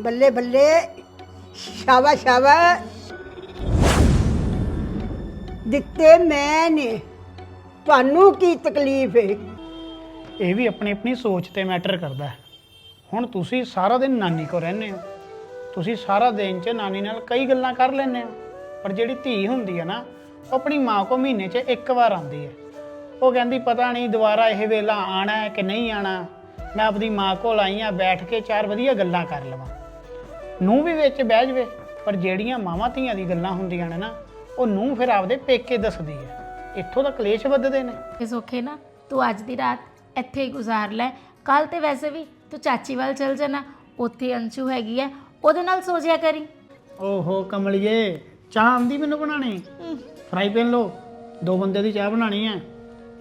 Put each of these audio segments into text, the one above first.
ਬੱਲੇ ਬੱਲੇ ਸ਼ਾਬਾ ਸ਼ਾਬਾ ਦਿੱਤੇ ਮੈਂ ਨੇ, ਤੁਹਾਨੂੰ ਕੀ ਤਕਲੀਫ ਹੈ ਇਹ ਵੀ ਆਪਣੀ ਆਪਣੀ ਸੋਚ ਤੇ ਮੈਟਰ ਕਰਦਾ ਹੈ। ਹੁਣ ਤੁਸੀਂ ਸਾਰਾ ਦਿਨ ਨਾਨੀ ਕੋ ਰਹਿੰਦੇ ਹੋ। ਤੁਸੀਂ ਸਾਰਾ ਦਿਨ ਚ ਨਾਨੀ ਨਾਲ ਕਈ ਗੱਲਾਂ ਕਰ ਲੈਂਦੇ ਹੋ। ਪਰ ਜਿਹੜੀ ਧੀ ਹੁੰਦੀ ਹੈ ਨਾ, ਉਹ ਆਪਣੀ ਮਾਂ ਕੋ ਮਹੀਨੇ 'ਚ ਇੱਕ ਵਾਰ ਆਉਂਦੀ ਹੈ। ਉਹ ਕਹਿੰਦੀ, ਪਤਾ ਨਹੀਂ ਦੁਬਾਰਾ ਇਹ ਵੇਲਾ ਆਣਾ ਹੈ ਕਿ ਨਹੀਂ ਆਣਾ ਮੈਂ ਆਪਣੀ ਮਾਂ ਕੋਲ ਆਈ ਆ ਬੈਠ ਕੇ ਚਾਰ ਵਧੀਆ ਗੱਲਾਂ ਕਰ ਲਵਾਂ। ਨੂੰ ਵੀ ਵਿੱਚ ਬਹਿ ਜਵੇ ਪਰ ਜਿਹੜੀਆਂ ਮਾਵਾਂ ਧੀਆਂ ਦੀ ਗੱਲਾਂ ਹੁੰਦੀਆਂ ਨੇ ਨਾ ਉਹ ਨੂੰ ਫਿਰ ਆਪਦੇ ਪੇਕੇ ਦੱਸਦੀ ਹੈ। ਇੱਥੋਂ ਤਾਂ ਕਲੇਸ਼ ਵੱਧਦੇ ਨੇ। ਇਹ ਸੁੱਖੇ ਨਾ ਤੂੰ ਅੱਜ ਦੀ ਰਾਤ ਇੱਥੇ ਹੀ ਗੁਜ਼ਾਰ ਲੈ। ਕੱਲ ਤੇ ਵੈਸੇ ਵੀ ਤੂੰ ਚਾਚੀ ਵੱਲ ਚਲ ਜਾਣਾ ਉੱਥੇ ਅੰਸ਼ੂ ਹੈਗੀ ਹੈ ਉਹਦੇ ਨਾਲ ਸੋ ਜਿਆ ਕਰੀ। ਓਹੋ ਕਮਲਿਏ ਚਾਹ ਆਂਦੀ ਮੈਨੂੰ ਬਣਾਣੀ ਫਰਾਈ ਪੈਨ ਲਓ ਦੋ ਬੰਦੇ ਦੀ ਚਾਹ ਬਣਾਣੀ ਹੈ।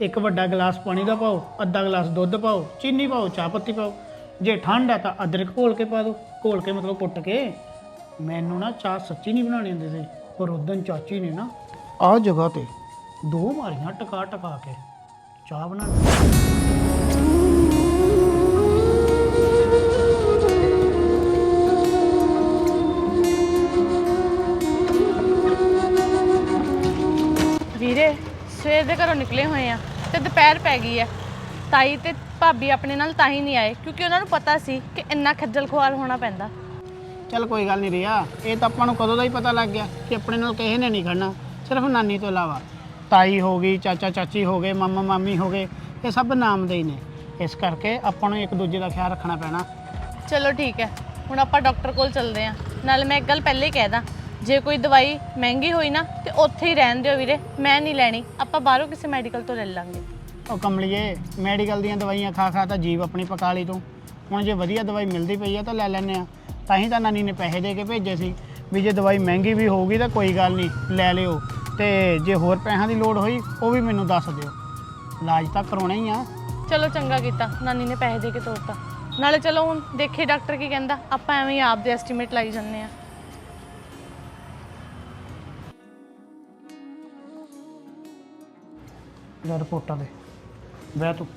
ਇੱਕ ਵੱਡਾ ਗਲਾਸ ਪਾਣੀ ਦਾ ਪਾਓ ਅੱਧਾ ਗਲਾਸ ਦੁੱਧ ਪਾਓ ਚੀਨੀ ਪਾਓ ਚਾਹ ਪੱਤੀ ਪਾਓ। ਜੇ ਠੰਡ ਹੈ ਤਾਂ ਅਦਰਕ ਘੋਲ ਕੇ ਪਾ ਦਿਓ। ਘੋਲ ਕੇ ਮਤਲਬ ਕੁੱਟ ਕੇ ਮੈਨੂੰ ਨਾ ਚਾਹ ਸੱਚੀ ਨਹੀਂ ਬਣਾਉਣੀ ਹੁੰਦੀ ਸੀ, ਪਰ ਉਦੋਂ ਚਾਚੀ ਨੇ ਨਾ ਆਹ ਜਗ੍ਹਾ ਤੇ ਦੋ ਮਾਰੀਆਂ ਟਕਾ ਟਕਾ ਕੇ ਚਾਹ ਬਣਾਉਣੀ ਵੀਰੇ, ਸਵੇਰ ਦੇ ਘਰੋਂ ਨਿਕਲੇ ਹੋਏ ਆ ਤੇ ਦੁਪਹਿਰ ਪੈ ਗਈ ਆ। ਤਾਈ ਤੇ ਭਾਬੀ ਆਪਣੇ ਨਾਲ ਤਾਂ ਹੀ ਨਹੀਂ ਆਏ ਕਿਉਂਕਿ ਉਹਨਾਂ ਨੂੰ ਪਤਾ ਸੀ ਕਿ ਇੰਨਾ ਖੱਜਲ ਖੁਆਰ ਹੋਣਾ ਪੈਂਦਾ। ਚੱਲ ਕੋਈ ਗੱਲ ਨਹੀਂ ਰਿਆ ਇਹ ਤਾਂ ਆਪਾਂ ਨੂੰ ਕਦੋਂ ਦਾ ਹੀ ਪਤਾ ਲੱਗ ਗਿਆ ਕਿ ਆਪਣੇ ਨਾਲ ਕਿਸੇ ਨੇ ਨਹੀਂ ਖੜਨਾ ਸਿਰਫ ਨਾਨੀ ਤੋਂ ਇਲਾਵਾ। ਤਾਈ ਹੋ ਗਈ ਚਾਚਾ ਚਾਚੀ ਹੋ ਗਏ ਮਾਮਾ ਮਾਮੀ ਹੋ ਗਏ ਇਹ ਸਭ ਨਾਮ ਦੇ ਹੀ ਨੇ। ਇਸ ਕਰਕੇ ਆਪਾਂ ਨੂੰ ਇੱਕ ਦੂਜੇ ਦਾ ਖਿਆਲ ਰੱਖਣਾ ਪੈਣਾ। ਚਲੋ ਠੀਕ ਹੈ ਹੁਣ ਆਪਾਂ ਡਾਕਟਰ ਕੋਲ ਚੱਲਦੇ ਆ ਨਾਲ ਮੈਂ ਇੱਕ ਗੱਲ ਪਹਿਲੇ ਹੀ ਕਹਿ ਦਾਂ ਜੇ ਕੋਈ ਦਵਾਈ ਮਹਿੰਗੀ ਹੋਈ ਨਾ ਤੇ ਉੱਥੇ ਹੀ ਰਹਿਣ ਦਿਓ ਵੀਰੇ ਮੈਂ ਨਹੀਂ ਲੈਣੀ ਆਪਾਂ ਬਾਹਰੋਂ ਕਿਸੇ ਮੈਡੀਕਲ ਤੋਂ ਲੈ ਲਾਂਗੇ। ਉਹ ਕਮਲੀਏ ਮੈਡੀਕਲ ਦੀਆਂ ਦਵਾਈਆਂ ਖਾ ਖਾ ਤਾਂ ਜੀਵ ਆਪਣੀ ਪਕਾ ਲਈ ਤੂੰ। ਹੁਣ ਜੇ ਵਧੀਆ ਦਵਾਈ ਮਿਲਦੀ ਪਈ ਆ ਤਾਂ ਲੈ ਲੈਨੇ ਆ। ਤਾਂ ਹੀ ਤਾਂ ਨਾਨੀ ਨੇ ਪੈਸੇ ਦੇ ਕੇ ਭੇਜੇ ਸੀ ਵੀ ਜੇ ਦਵਾਈ ਮਹਿੰਗੀ ਵੀ ਹੋਊਗੀ ਤਾਂ ਕੋਈ ਗੱਲ ਨਹੀਂ ਲੈ ਲਿਓ। ਤੇ ਜੇ ਹੋਰ ਪੈਸਿਆਂ ਦੀ ਲੋੜ ਹੋਈ ਉਹ ਵੀ ਮੈਨੂੰ ਦੱਸ ਦਿਓ। ਇਲਾਜ ਤਾਂ ਕਰਾਉਣਾ ਹੀ ਆ। ਚਲੋ ਚੰਗਾ ਕੀਤਾ ਨਾਨੀ ਨੇ ਪੈਸੇ ਦੇ ਕੇ ਤੋਰਤਾ। ਨਾਲੇ ਚਲੋ ਹੁਣ ਦੇਖੇ ਡਾਕਟਰ ਕੀ ਕਹਿੰਦਾ ਆਪਾਂ ਐਵੇਂ ਹੀ ਆਪ ਦੇ ਐਸਟੀਮੇਟ ਲਾਈ ਜਾਂਦੇ ਆ। ਰਿਪੋਰਟਾਂ ਦੇ। ਬਹਿ ਤੂੰ।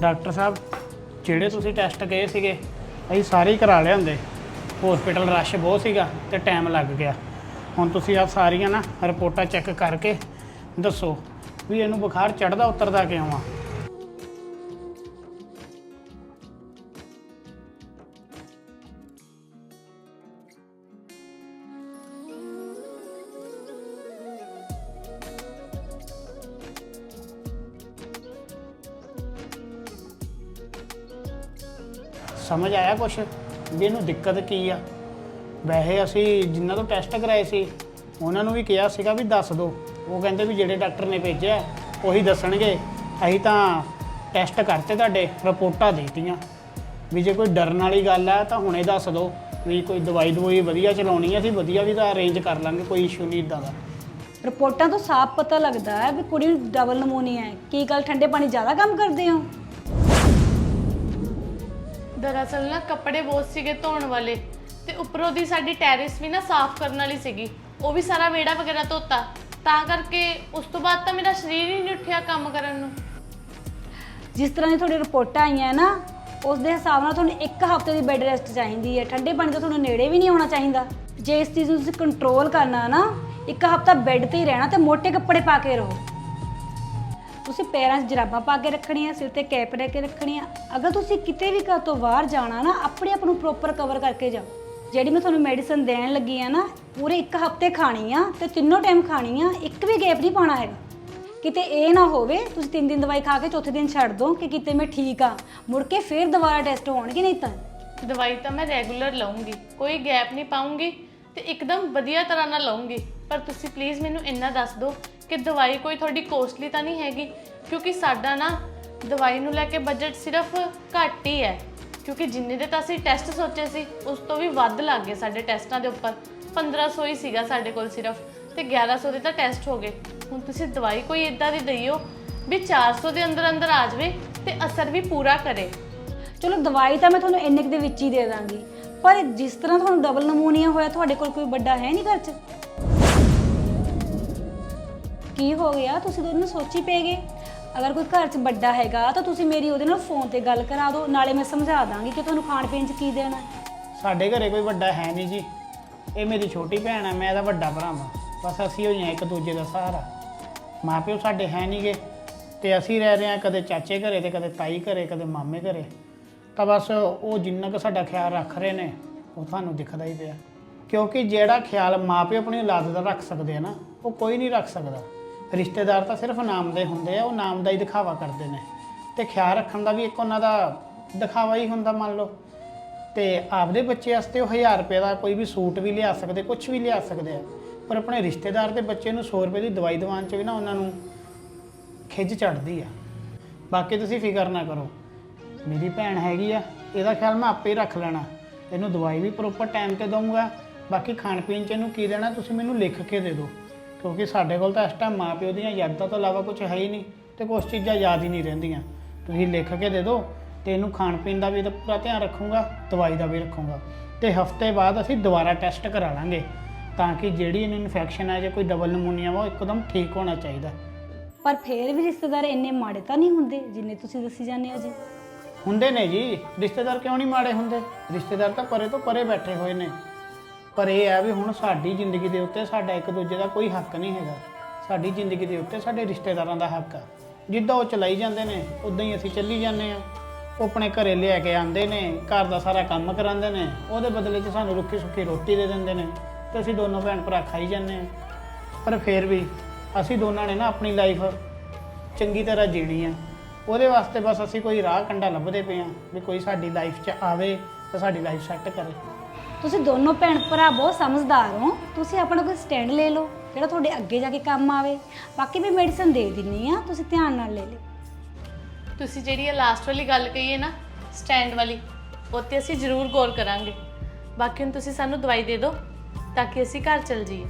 ਡਾਕਟਰ ਸਾਹਿਬ, ਜਿਹੜੇ ਤੁਸੀਂ ਟੈਸਟ ਗਏ ਸੀਗੇ, ਅਸੀਂ ਸਾਰੇ ਹੀ ਕਰਾ ਲਿਆ ਹੁੰਦੇ। ਹਸਪੀਟਲ ਰਸ਼ ਬਹੁਤ ਸੀਗਾ ਤੇ ਟਾਈਮ ਲੱਗ ਗਿਆ। ਹੁਣ ਤੁਸੀਂ ਆਪ ਸਾਰੀਆਂ ਨਾ ਰਿਪੋਰਟਾਂ ਚੈੱਕ ਕਰਕੇ ਦੱਸੋ ਵੀ ਇਹਨੂੰ ਬੁਖਾਰ ਚੜਦਾ ਉਤਰਦਾ ਕਿਉਂ ਆ? ਸਮਝ ਆਇਆ ਕੁਛ ਵੀ ਇਹਨੂੰ ਦਿੱਕਤ ਕੀ ਆ? ਵੈਸੇ ਅਸੀਂ ਜਿਨ੍ਹਾਂ ਤੋਂ ਟੈਸਟ ਕਰਾਏ ਸੀ, ਉਹਨਾਂ ਨੂੰ ਵੀ ਕਿਹਾ ਸੀਗਾ ਵੀ ਦੱਸ ਦਿਓ ਉਹ ਕਹਿੰਦੇ ਵੀ ਜਿਹੜੇ ਡਾਕਟਰ ਨੇ ਭੇਜਿਆ, ਉਹੀ ਦੱਸਣਗੇ। ਅਸੀਂ ਤਾਂ ਟੈਸਟ ਕਰਤੇ ਤੁਹਾਡੇ, ਰਿਪੋਰਟਾਂ ਦੇਤੀਆਂ। ਵੀ ਜੇ ਕੋਈ ਡਰਨ ਵਾਲੀ ਗੱਲ ਆ, ਤਾਂ ਹੁਣੇ ਦੱਸ ਦਿਓ ਵੀ ਕੋਈ ਦਵਾਈ ਦਵਾਈ ਵਧੀਆ ਚਲਾਉਣੀ ਆ, ਅਸੀਂ ਵਧੀਆ ਵੀ ਤਾਂ ਅਰੇਂਜ ਕਰ ਲਾਂਗੇ, ਕੋਈ ਇਸ਼ੂ ਨਹੀਂ ਇਦਾਂ ਦਾ। ਰਿਪੋਰਟਾਂ ਤੋਂ ਸਾਫ਼ ਪਤਾ ਲੱਗਦਾ ਹੈ ਵੀ ਕੁੜੀ ਨੂੰ ਡਬਲ ਨਮੂਨੀਆ ਹੈ ਕੀ ਗੱਲ, ਠੰਡੇ ਪਾਣੀ ਜ਼ਿਆਦਾ ਕੰਮ ਕਰਦੇ ਹੋ? ਦਰਅਸਲ ਨਾ ਕੱਪੜੇ ਬਹੁਤ ਸੀਗੇ ਧੋਣ ਵਾਲੇ ਤੇ ਉੱਪਰੋਂ ਦੀ ਸਾਡੀ ਟੈਰਿਸ ਵੀ ਨਾ ਸਾਫ਼ ਕਰਨ ਵਾਲੀ ਸੀਗੀ, ਉਹ ਵੀ ਸਾਰਾ ਵਿਹੜਾ ਵਗੈਰਾ ਧੋਤਾ। ਤਾਂ ਕਰਕੇ ਉਸ ਤੋਂ ਬਾਅਦ ਤਾਂ ਮੇਰਾ ਸਰੀਰ ਹੀ ਨਹੀਂ ਉੱਠਿਆ ਕੰਮ ਕਰਨ ਨੂੰ। ਜਿਸ ਤਰ੍ਹਾਂ ਦੀ ਤੁਹਾਡੀ ਰਿਪੋਰਟਾਂ ਆਈਆਂ ਹੈ ਨਾ, ਉਸ ਦੇ ਹਿਸਾਬ ਨਾਲ ਤੁਹਾਨੂੰ ਇੱਕ ਹਫ਼ਤੇ ਦੀ ਬੈੱਡ ਰੈਸਟ ਚਾਹੀਦੀ ਹੈ। ਠੰਡੇ ਪਾਣੀ ਤੋਂ ਤੁਹਾਨੂੰ ਨੇੜੇ ਵੀ ਨਹੀਂ ਆਉਣਾ ਚਾਹੀਦਾ। ਜੇ ਇਸ ਚੀਜ਼ ਨੂੰ ਤੁਸੀਂ ਕੰਟਰੋਲ ਕਰਨਾ ਨਾ, ਇੱਕ ਹਫ਼ਤਾ ਬੈੱਡ ਤੇ ਹੀ ਰਹਿਣਾ ਤੇ ਮੋٹے ਕੱਪੜੇ ਪਾ ਕੇ ਰਹੋ। ਤੁਸੀਂ ਪੈਰਾਂ 'ਚ ਜਰਾਬਾਂ ਪਾ ਕੇ ਰੱਖਣੀਆਂ, ਸਿਰ ਤੇ ਕੈਪ ਲੈ ਕੇ ਰੱਖਣੀਆਂ। ਅਗਰ ਤੁਸੀਂ ਕਿਤੇ ਵੀ ਘਰ ਤੋਂ ਬਾਹਰ ਜਾਣਾ ਨਾ, ਆਪਣੇ ਆਪ ਨੂੰ ਪ੍ਰੋਪਰ ਕਵਰ ਕਰਕੇ ਜਾਓ। ਜਿਹੜੀ ਮੈਂ ਤੁਹਾਨੂੰ ਮੈਡੀਸਨ ਦੇਣ ਲੱਗੀ ਆ ਨਾ, ਪੂਰੇ ਇੱਕ ਹਫ਼ਤੇ ਖਾਣੀ ਆ ਤੇ ਤਿੰਨੋਂ ਟਾਈਮ ਖਾਣੀ ਆ, ਇੱਕ ਵੀ ਗੈਪ ਨਹੀਂ ਪਾਣਾ ਹੈਗਾ। ਕਿਤੇ ਇਹ ਨਾ ਹੋਵੇ, ਤੁਸੀਂ ਤਿੰਨ ਦਿਨ ਦਵਾਈ ਖਾ ਕੇ ਚੌਥੇ ਦਿਨ ਛੱਡ ਦੋ ਕਿ ਕਿਤੇ ਮੈਂ ਠੀਕ ਆ। ਮੁੜ ਕੇ ਫੇਰ ਦੁਬਾਰਾ ਟੈਸਟ ਹੋਣਗੇ ਨਹੀਂ ਤਾਂ। ਦਵਾਈ ਤਾਂ ਮੈਂ ਰੈਗੂਲਰ ਲਵਾਂਗੀ ਕੋਈ ਗੈਪ ਨਹੀਂ ਪਾਉਂਗੀ ਤੇ ਇੱਕਦਮ ਵਧੀਆ ਤਰ੍ਹਾਂ ਨਾਲ ਲਵਾਂਗੀ ਪਰ ਤੁਸੀਂ ਪਲੀਜ਼ ਮੈਨੂੰ ਇੰਨਾ ਦੱਸ ਦਿਓ ਕਿ ਦਵਾਈ ਕੋਈ ਤੁਹਾਡੀ ਕੋਸਟਲੀ ਤਾਂ ਨਹੀਂ ਹੈਗੀ? ਕਿਉਂਕਿ ਸਾਡਾ ਨਾ ਦਵਾਈ ਨੂੰ ਲੈ ਕੇ ਬਜਟ ਸਿਰਫ ਘੱਟ ਹੀ ਹੈ। ਕਿਉਂਕਿ ਜਿੰਨੇ ਦੇ ਤਾਂ ਅਸੀਂ ਟੈਸਟ ਸੋਚੇ ਸੀ, ਉਸ ਤੋਂ ਵੀ ਵੱਧ ਲੱਗ ਗਏ ਸਾਡੇ ਟੈਸਟਾਂ ਦੇ ਉੱਪਰ। 1500 ਹੀ ਸੀਗਾ ਸਾਡੇ ਕੋਲ ਸਿਰਫ ਤੇ 1100 ਦੇ ਤਾਂ ਟੈਸਟ ਹੋ ਗਏ। ਹੁਣ ਤੁਸੀਂ ਦਵਾਈ ਕੋਈ ਇਦਾਂ ਦੀ ਦਈਓ ਵੀ 400 ਦੇ ਅੰਦਰ ਅੰਦਰ ਆ ਜਾਵੇ ਤੇ ਅਸਰ ਵੀ ਪੂਰਾ ਕਰੇ। ਚਲੋ ਦਵਾਈ ਤਾਂ ਮੈਂ ਤੁਹਾਨੂੰ ਇੰਨੇ ਕੁ ਦੇ ਵਿੱਚ ਹੀ ਦੇ ਦਾਂਗੀ। ਪਰ ਜਿਸ ਤਰ੍ਹਾਂ ਤੁਹਾਨੂੰ ਡਬਲ ਨਮੂਨੀਆ ਹੋਇਆ, ਤੁਹਾਡੇ ਕੋਲ ਕੋਈ ਵੱਡਾ ਹੈ ਨਹੀਂ ਘਰ 'ਚ? ਕੀ ਹੋ ਗਿਆ? ਤੁਸੀਂ ਦੋਨੋਂ ਸੋਚੀ ਪੈ ਗਏ ਅਗਰ ਕੋਈ ਘਰ 'ਚ ਵੱਡਾ ਹੈਗਾ, ਤਾਂ ਤੁਸੀਂ ਮੇਰੀ ਉਹਦੇ ਨਾਲ ਫੋਨ ਤੇ ਗੱਲ ਕਰਾ ਦਿਓ। ਨਾਲੇ ਮੈਂ ਸਮਝਾ ਦਾਂਗੀ ਕਿ ਤੁਹਾਨੂੰ ਖਾਣ ਪੀਣ 'ਚ ਕੀ ਦੇਣਾ ਸਾਡੇ ਘਰੇ ਕੋਈ ਵੱਡਾ ਹੈ ਨਹੀਂ ਜੀ। ਇਹ ਮੇਰੀ ਛੋਟੀ ਭੈਣ ਹੈ, ਮੈਂ ਇਹਦਾ ਵੱਡਾ ਭਰਾ ਹਾਂ ਬਸ ਅਸੀਂ ਹੋਈਆਂ ਇੱਕ ਦੂਜੇ ਦਾ ਸਹਾਰਾ। ਮਾਪਿਓ ਸਾਡੇ ਹੈ ਨਹੀਂਗੇ ਤੇ ਅਸੀਂ ਰਹਿ ਰਹੇ ਹਾਂ ਕਦੇ ਚਾਚੇ ਘਰੇ ਤੇ ਕਦੇ ਤਾਈ ਘਰੇ, ਕਦੇ ਮਾਮੇ ਘਰੇ। ਤਾਂ ਬਸ ਉਹ ਜਿੰਨਾ ਕੁ ਸਾਡਾ ਖਿਆਲ ਰੱਖ ਰਹੇ ਨੇ, ਉਹ ਤੁਹਾਨੂੰ ਦਿਖਦਾ ਹੀ ਪਿਆ। ਕਿਉਂਕਿ ਜਿਹੜਾ ਖਿਆਲ ਮਾਪਿਓ ਆਪਣੀ ਔਲਾਦ ਦਾ ਰੱਖ ਸਕਦੇ ਆ ਨਾ, ਉਹ ਕੋਈ ਨਹੀਂ ਰੱਖ ਸਕਦਾ। ਰਿਸ਼ਤੇਦਾਰ ਤਾਂ ਸਿਰਫ ਨਾਮ ਦੇ ਹੁੰਦੇ ਆ, ਉਹ ਨਾਮ ਦਾ ਹੀ ਦਿਖਾਵਾ ਕਰਦੇ ਨੇ। ਤੇ ਖਿਆਲ ਰੱਖਣ ਦਾ ਵੀ ਇੱਕ ਉਹਨਾਂ ਦਾ ਦਿਖਾਵਾ ਹੀ ਹੁੰਦਾ ਮੰਨ ਲਓ। ਤੇ ਆਪਦੇ ਬੱਚੇ ਵਾਸਤੇ ਉਹ 1000 ਰੁਪਏ ਦਾ ਕੋਈ ਵੀ ਸੂਟ ਵੀ ਲਿਆ ਸਕਦੇ ਕੁਝ ਵੀ ਲਿਆ ਸਕਦੇ ਆ। ਪਰ ਆਪਣੇ ਰਿਸ਼ਤੇਦਾਰ ਦੇ ਬੱਚੇ ਨੂੰ 100 ਰੁਪਏ ਦੀ ਦਵਾਈ ਦਿਵਾਉਣ ਚ ਵੀ ਨਾ ਉਹਨਾਂ ਨੂੰ ਖਿੱਚ ਚੜਦੀ ਆ। ਬਾਕੀ ਤੁਸੀਂ ਫਿਕਰ ਨਾ ਕਰੋ, ਮੇਰੀ ਭੈਣ ਹੈਗੀ ਆ, ਇਹਦਾ ਖਿਆਲ ਮੈਂ ਆਪੇ ਹੀ ਰੱਖ ਲੈਣਾ। ਇਹਨੂੰ ਦਵਾਈ ਵੀ ਪ੍ਰੋਪਰ ਟਾਈਮ ਤੇ ਦਊਂਗਾ, ਬਾਕੀ ਖਾਣ ਪੀਣ ਚ ਇਹਨੂੰ ਕੀ ਦੇਣਾ, ਤੁਸੀਂ ਮੈਨੂੰ ਲਿਖ ਕੇ ਦੇ ਦਿਓ। ਕਿਉਂਕਿ ਸਾਡੇ ਕੋਲ ਤਾਂ ਇਸ ਟਾਈਮ ਮਾਪਿਓ ਦੀਆਂ ਯਾਦਾਂ ਤੋਂ ਇਲਾਵਾ ਕੁਝ ਹੈ ਹੀ ਨਹੀਂ ਤੇ ਕੁਝ ਚੀਜ਼ਾਂ ਯਾਦ ਹੀ ਨਹੀਂ ਰਹਿੰਦੀਆਂ। ਤੁਸੀਂ ਲਿਖ ਕੇ ਦੇ ਦਿਓ ਤੇ ਇਹਨੂੰ ਖਾਣ ਪੀਣ ਦਾ ਵੀ ਇਹਦਾ ਪੂਰਾ ਧਿਆਨ ਰੱਖੂੰਗਾ ਦਵਾਈ ਦਾ ਵੀ ਰੱਖੂੰਗਾ। ਤੇ ਹਫ਼ਤੇ ਬਾਅਦ ਅਸੀਂ ਦੁਬਾਰਾ ਟੈਸਟ ਕਰਾ ਲਾਂਗੇ ਤਾਂ ਕਿ ਜਿਹੜੀ ਇਹਨੂੰ ਇਨਫੈਕਸ਼ਨ ਹੈ ਜਾਂ ਕੋਈ ਡਬਲ ਨਮੂਨੀਆ ਵਾ ਉਹ ਇੱਕਦਮ ਠੀਕ ਹੋਣਾ ਚਾਹੀਦਾ। ਪਰ ਫੇਰ ਵੀ ਰਿਸ਼ਤੇਦਾਰ ਇੰਨੇ ਮਾੜੇ ਤਾਂ ਨਹੀਂ ਹੁੰਦੇ ਜਿੰਨੇ ਤੁਸੀਂ ਦੱਸੀ ਜਾਂਦੇ ਹੋ ਜੀ? ਹੁੰਦੇ ਨੇ ਜੀ। ਰਿਸ਼ਤੇਦਾਰ ਕਿਉਂ ਨਹੀਂ ਮਾੜੇ ਹੁੰਦੇ? ਰਿਸ਼ਤੇਦਾਰ ਤਾਂ ਪਰੇ ਤੋਂ ਪਰੇ ਬੈਠੇ ਹੋਏ ਨੇ। ਪਰ ਇਹ ਹੈ ਵੀ ਹੁਣ ਸਾਡੀ ਜ਼ਿੰਦਗੀ ਦੇ ਉੱਤੇ ਸਾਡਾ ਇੱਕ ਦੂਜੇ ਦਾ ਕੋਈ ਹੱਕ ਨਹੀਂ ਹੈਗਾ। ਸਾਡੀ ਜ਼ਿੰਦਗੀ ਦੇ ਉੱਤੇ ਸਾਡੇ ਰਿਸ਼ਤੇਦਾਰਾਂ ਦਾ ਹੱਕ ਆ। ਜਿੱਦਾਂ ਉਹ ਚਲਾਈ ਜਾਂਦੇ ਨੇ, ਉਦਾਂ ਹੀ ਅਸੀਂ ਚੱਲੀ ਜਾਂਦੇ ਆ। ਉਹ ਆਪਣੇ ਘਰੇ ਲਿਆ ਕੇ ਆਉਂਦੇ ਨੇ, ਘਰ ਦਾ ਸਾਰਾ ਕੰਮ ਕਰਾਉਂਦੇ ਨੇ, ਉਹਦੇ ਬਦਲੇ 'ਚ ਸਾਨੂੰ ਰੁੱਖੀ ਸੁੱਕੀ ਰੋਟੀ ਦੇ ਦਿੰਦੇ ਨੇ ਤੇ ਅਸੀਂ ਦੋਨੋਂ ਭੈਣ ਭਰਾ ਖਾਈ ਜਾਂਦੇ ਆ। ਪਰ ਫਿਰ ਵੀ ਅਸੀਂ ਦੋਨਾਂ ਨੇ ਨਾ ਆਪਣੀ ਲਾਈਫ ਚੰਗੀ ਤਰ੍ਹਾਂ ਜੀਣੀ ਆ। ਉਹਦੇ ਵਾਸਤੇ ਬਸ ਅਸੀਂ ਕੋਈ ਰਾਹ ਕੰਡਾ ਲੱਭਦੇ ਪਏ ਆ ਵੀ ਕੋਈ ਸਾਡੀ ਲਾਈਫ 'ਚ ਆਵੇ ਤੇ ਸਾਡੀ ਲਾਈਫ ਸੈੱਟ ਕਰੇ। ਤੁਸੀਂ ਦੋਨੋਂ ਭੈਣ ਭਰਾ ਬਹੁਤ ਸਮਝਦਾਰ ਹੋ। ਤੁਸੀਂ ਆਪਣਾ ਕੋਈ ਸਟੈਂਡ ਲੈ ਲਓ ਜਿਹੜਾ ਤੁਹਾਡੇ ਅੱਗੇ ਜਾ ਕੇ ਕੰਮ ਆਵੇ। ਬਾਕੀ ਵੀ ਮੈਡੀਸਨ ਦੇ ਦਿੰਨੀ ਆ ਤੁਸੀਂ ਧਿਆਨ ਨਾਲ ਲੈ ਲਿਓ। ਤੁਸੀਂ ਜਿਹੜੀ ਇਹ ਲਾਸਟ ਵਾਲੀ ਗੱਲ ਕਹੀ ਹੈ ਨਾ ਸਟੈਂਡ ਵਾਲੀ ਉੱਤੇ ਅਸੀਂ ਜ਼ਰੂਰ ਗੌਰ ਕਰਾਂਗੇ। ਬਾਕੀ ਹੁਣ ਤੁਸੀਂ ਸਾਨੂੰ ਦਵਾਈ ਦੇ ਦਿਓ ਤਾਂ ਕਿ ਅਸੀਂ ਘਰ ਚਲ ਜਾਈਏ।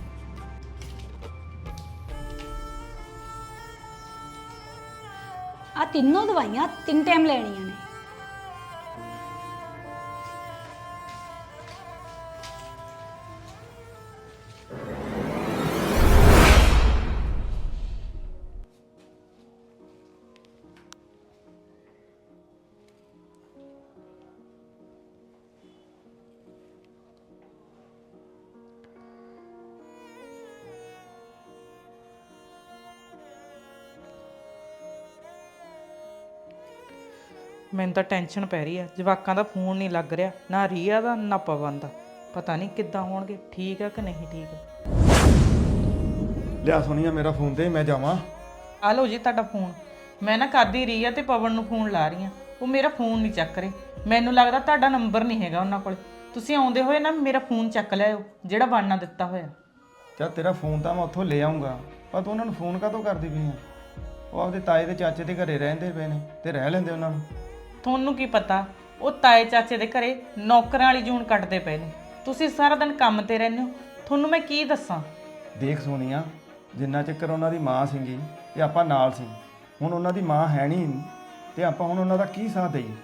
ਆ ਤਿੰਨੋਂ ਦਵਾਈਆਂ ਤਿੰਨ ਟਾਈਮ ਲੈਣੀਆਂ ਨੇ। ਮੈਨੂੰ ਤਾਂ ਟੈਨਸ਼ਨ ਪੈ ਰਹੀ ਆ। ਜਵਾਕਾਂ ਦਾ ਫੋਨ ਨਹੀਂ ਲੱਗ ਰਿਹਾ ਨਾ ਰੀਆ ਦਾ ਨਾ ਪਵਨ ਦਾ। ਪਤਾ ਨਹੀਂ ਕਿੱਦਾਂ ਹੋਣਗੇ ਠੀਕ ਆ ਕਿ ਨਹੀਂ ਠੀਕ ਲਿਆ ਸੋਨੀਆ ਮੇਰਾ ਫੋਨ ਤੇ ਮੈਂ ਜਾਵਾਂ। ਆ ਲਓ ਜੀ ਤੁਹਾਡਾ ਫੋਨ। ਮੈਂ ਨਾ ਕਰਦੀ ਰੀਆ ਤੇ ਪਵਨ ਨੂੰ ਫੋਨ ਲਾ ਰਹੀ ਆ। ਉਹ ਮੇਰਾ ਫੋਨ ਨਹੀਂ ਚੱਕ ਰਹੇ। ਮੈਨੂੰ ਲੱਗਦਾ ਤੁਹਾਡਾ ਨੰਬਰ ਨਹੀਂ ਹੈਗਾ ਉਹਨਾਂ ਕੋਲ। ਤੁਸੀਂ ਆਉਂਦੇ ਹੋਏ ਨਾ ਮੇਰਾ ਫੋਨ ਚੱਕ ਲਿਆਓ ਜਿਹੜਾ ਬਾਨਾ ਦਿੱਤਾ ਹੋਇਆ। ਚੱਲ ਤੇਰਾ ਫੋਨ ਤਾਂ ਮੈਂ ਉੱਥੋਂ ਲੈ ਆਉਂਗਾ ਪਰ ਤੂੰ ਉਹਨਾਂ ਨੂੰ ਫੋਨ ਕਾਹਤੋਂ ਕਰਦੀ ਪਈ ਆ? ਉਹ ਆਪਦੇ ਤਾਏ ਤੇ ਚਾਚੇ ਦੇ ਘਰੇ ਰਹਿੰਦੇ ਪਏ ਨੇ ਤੇ ਰਹਿ ਲੈਂਦੇ ਉਹਨਾਂ ਨੂੰ। ਤੁਹਾਨੂੰ ਕੀ ਪਤਾ? ਉਹ ਤਾਏ ਚਾਚੇ ਦੇ ਘਰੇ ਨੌਕਰਾਂ ਵਾਲੀ ਜੂਨ ਕੱਟਦੇ ਪਏ ਨੇ। ਤੁਸੀਂ ਸਾਰਾ ਦਿਨ ਕੰਮ ਤੇ ਰਹਿੰਦੇ ਹੋ। ਤੁਹਾਨੂੰ ਮੈਂ ਕੀ ਦੱਸਾਂ? ਦੇਖ ਸੋਨੀਆ ਜਿੰਨਾ ਚੱਕਰ ਉਹਨਾਂ ਦੀ ਮਾਂ ਸੀਗੀ ਤੇ ਆਪਾਂ ਨਾਲ ਸੀ। ਹੁਣ ਉਹਨਾਂ ਦੀ ਮਾਂ ਹੈ ਨਹੀਂ ਤੇ ਆਪਾਂ ਹੁਣ ਉਹਨਾਂ ਦਾ ਕੀ ਸਾਥ ਦੇਈਏ?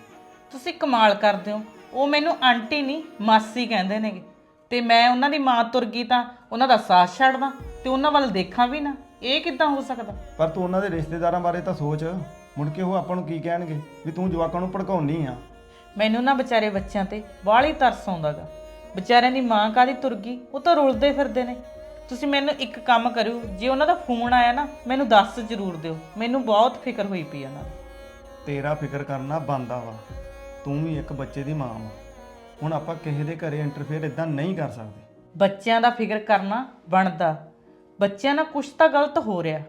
ਤੁਸੀਂ ਕਮਾਲ ਕਰਦੇ ਹੋ। ਉਹ ਮੈਨੂੰ ਆਂਟੀ ਨਹੀਂ ਮਾਸੀ ਕਹਿੰਦੇ ਨੇਗੇ। ਤੇ ਮੈਂ ਉਹਨਾਂ ਦੀ ਮਾਂ ਤੁਰ ਗਈ ਤਾਂ ਉਹਨਾਂ ਦਾ ਸਾਥ ਛੱਡਦਾ ਤੇ ਉਹਨਾਂ ਵੱਲ ਦੇਖਾਂ ਵੀ ਨਾ। ਇਹ ਕਿੱਦਾਂ ਹੋ ਸਕਦਾ? ਪਰ ਤੂੰ ਉਹਨਾਂ ਦੇ ਰਿਸ਼ਤੇਦਾਰਾਂ ਬਾਰੇ ਤਾਂ ਸੋਚ। ਮੁੜ ਕੇ ਉਹ ਆਪਾਂ ਨੂੰ ਕੀ ਕਹਿਣਗੇ? ਵੀ ਤੂੰ ਜਵਾਕਾਂ ਨੂੰ ਭੜਕਾਉਣੀ ਆ। ਮੈਨੂੰ ਨਾ ਵਿਚਾਰੇ ਬੱਚਿਆਂ ਤੇ ਬਾਹਲੀ ਤਰਸ ਆਉਂਦਾਗਾ। ਵਿਚਾਰਿਆਂ ਦੀ ਮਾਂ ਕਾਦੀ ਤੁਰ ਗਈ? ਉਹ ਤਾਂ ਰੁਲਦੇ ਫਿਰਦੇ ਨੇ। ਤੁਸੀਂ ਮੈਨੂੰ ਇੱਕ ਕੰਮ ਕਰਿਓ ਜੇ ਉਹਨਾਂ ਦਾ ਫੋਨ ਆਇਆ ਨਾ ਮੈਨੂੰ ਦੱਸ ਜ਼ਰੂਰ ਦਿਓ। ਮੈਨੂੰ ਬਹੁਤ ਫਿਕਰ ਹੋਈ ਪਈ ਉਹਨਾਂ ਦੀ ਤੇਰਾ ਫਿਕਰ ਕਰਨਾ ਬੰਦਾ ਵਾ। ਤੂੰ ਵੀ ਇੱਕ ਬੱਚੇ ਦੀ ਮਾਂ ਵਾ। ਹੁਣ ਆਪਾਂ ਕਿਸੇ ਦੇ ਘਰੇ ਇੰਟਰਫੇਅਰ ਇਦਾਂ ਨਹੀਂ ਕਰ ਸਕਦੇ। ਬੱਚਿਆਂ ਦਾ ਫਿਕਰ ਕਰਨਾ ਬਣਦਾ। ਬੱਚਿਆਂ ਨਾਲ ਕੁਝ ਤਾਂ ਗਲਤ ਹੋ ਰਿਹਾ।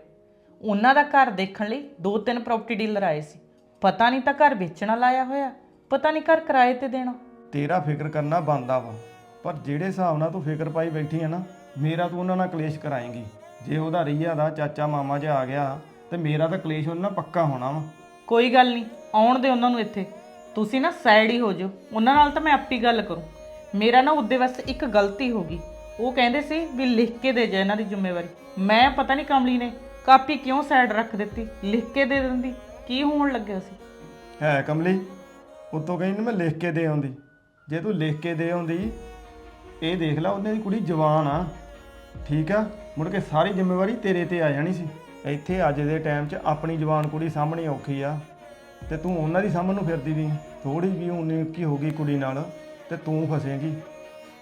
ਉਹਨਾਂ ਦਾ ਘਰ ਦੇਖਣ ਲਈ ਦੋ ਤਿੰਨ ਪ੍ਰਾਪਰਟੀ ਡੀਲਰ ਆਏ ਸੀ। ਪਤਾ ਨਹੀਂ ਤਾਂ ਘਰ ਵੇਚਣਾ ਲਾਇਆ ਹੋਇਆ ਪਤਾ ਨਹੀਂ ਘਰ ਕਿਰਾਏ ਤੇ ਦੇਣਾ। ਤੇਰਾ ਫਿਕਰ ਕਰਨਾ ਬੰਦਾ ਵਾ ਪਰ ਜਿਹੜੇ ਹਿਸਾਬ ਨਾਲ ਤੂੰ ਫਿਕਰ ਪਾਈ ਬੈਠੀ ਆ ਨਾ ਮੇਰਾ ਤੂੰ ਉਹਨਾਂ ਨਾਲ ਕਲੇਸ਼ ਕਰਾਏਂਗੀ। ਜੇ ਉਹਦਾ ਰੀਆ ਦਾ ਚਾਚਾ ਮਾਮਾ ਜਿਹਾ ਆ ਗਿਆ ਤੇ ਮੇਰਾ ਤਾਂ ਕਲੇਸ਼ ਉਹਨਾਂ ਨਾਲ ਪੱਕਾ ਹੋਣਾ ਵਾ। ਕੋਈ ਗੱਲ ਨਹੀਂ ਆਉਣ ਦੇ ਉਹਨਾਂ ਨੂੰ ਇੱਥੇ। ਤੁਸੀਂ ਨਾ ਸਾਈਡ ਹੀ ਹੋ ਜਾਓ ਉਹਨਾਂ ਨਾਲ ਤਾਂ ਮੈਂ ਆਪੀ ਗੱਲ ਕਰੂੰ। ਮੇਰਾ ਨਾ ਉਹਦੇ ਵਾਸਤੇ ਇੱਕ ਗਲਤੀ ਹੋ ਗਈ। ਉਹ ਕਹਿੰਦੇ ਸੀ ਵੀ ਲਿਖ ਕੇ ਦੇ ਜਾ ਇਹਨਾਂ ਦੀ ਜ਼ਿੰਮੇਵਾਰੀ। ਮੈਂ ਪਤਾ ਨਹੀਂ ਕਮਲੀ ਨੇ ਕਾਪੀ ਕਿਉਂ ਸਾਈਡ ਰੱਖ ਦਿੱਤੀ? ਲਿਖ ਕੇ ਦੇ ਦਿੰਦੀ। ਕੀ ਹੋਣ ਲੱਗਿਆ ਸੀ? ਹੈ ਕਮਲੀ ਉਤੋਂ ਕਹਿੰਦੀ ਮੈਂ ਲਿਖ ਕੇ ਦੇ ਆਉਂਦੀ। ਜੇ ਤੂੰ ਲਿਖ ਕੇ ਦੇ ਆਉਂਦੀ ਇਹ ਦੇਖ ਲੈ ਉਹਨੇ ਦੀ ਕੁੜੀ ਜਵਾਨ ਆ। ਠੀਕ ਆ? ਮੁੜ ਕੇ ਸਾਰੀ ਜ਼ਿੰਮੇਵਾਰੀ ਤੇਰੇ ਤੇ ਆ ਜਾਣੀ ਸੀ। ਇੱਥੇ ਅੱਜ ਦੇ ਟਾਈਮ 'ਚ ਆਪਣੀ ਜਵਾਨ ਕੁੜੀ ਸਾਹਮਣੇ ਔਖੀ ਆ। ਤੇ ਤੂੰ ਉਹਨਾਂ ਦੀ ਸਾਹਮਣੇ ਨੂੰ ਫਿਰਦੀ ਵੀ ਥੋੜੀ ਵੀ ਉਨੀ ਕੀ ਹੋ ਗਈ ਕੁੜੀ ਨਾਲ ਤੇ ਤੂੰ ਫਸੇਂਗੀ।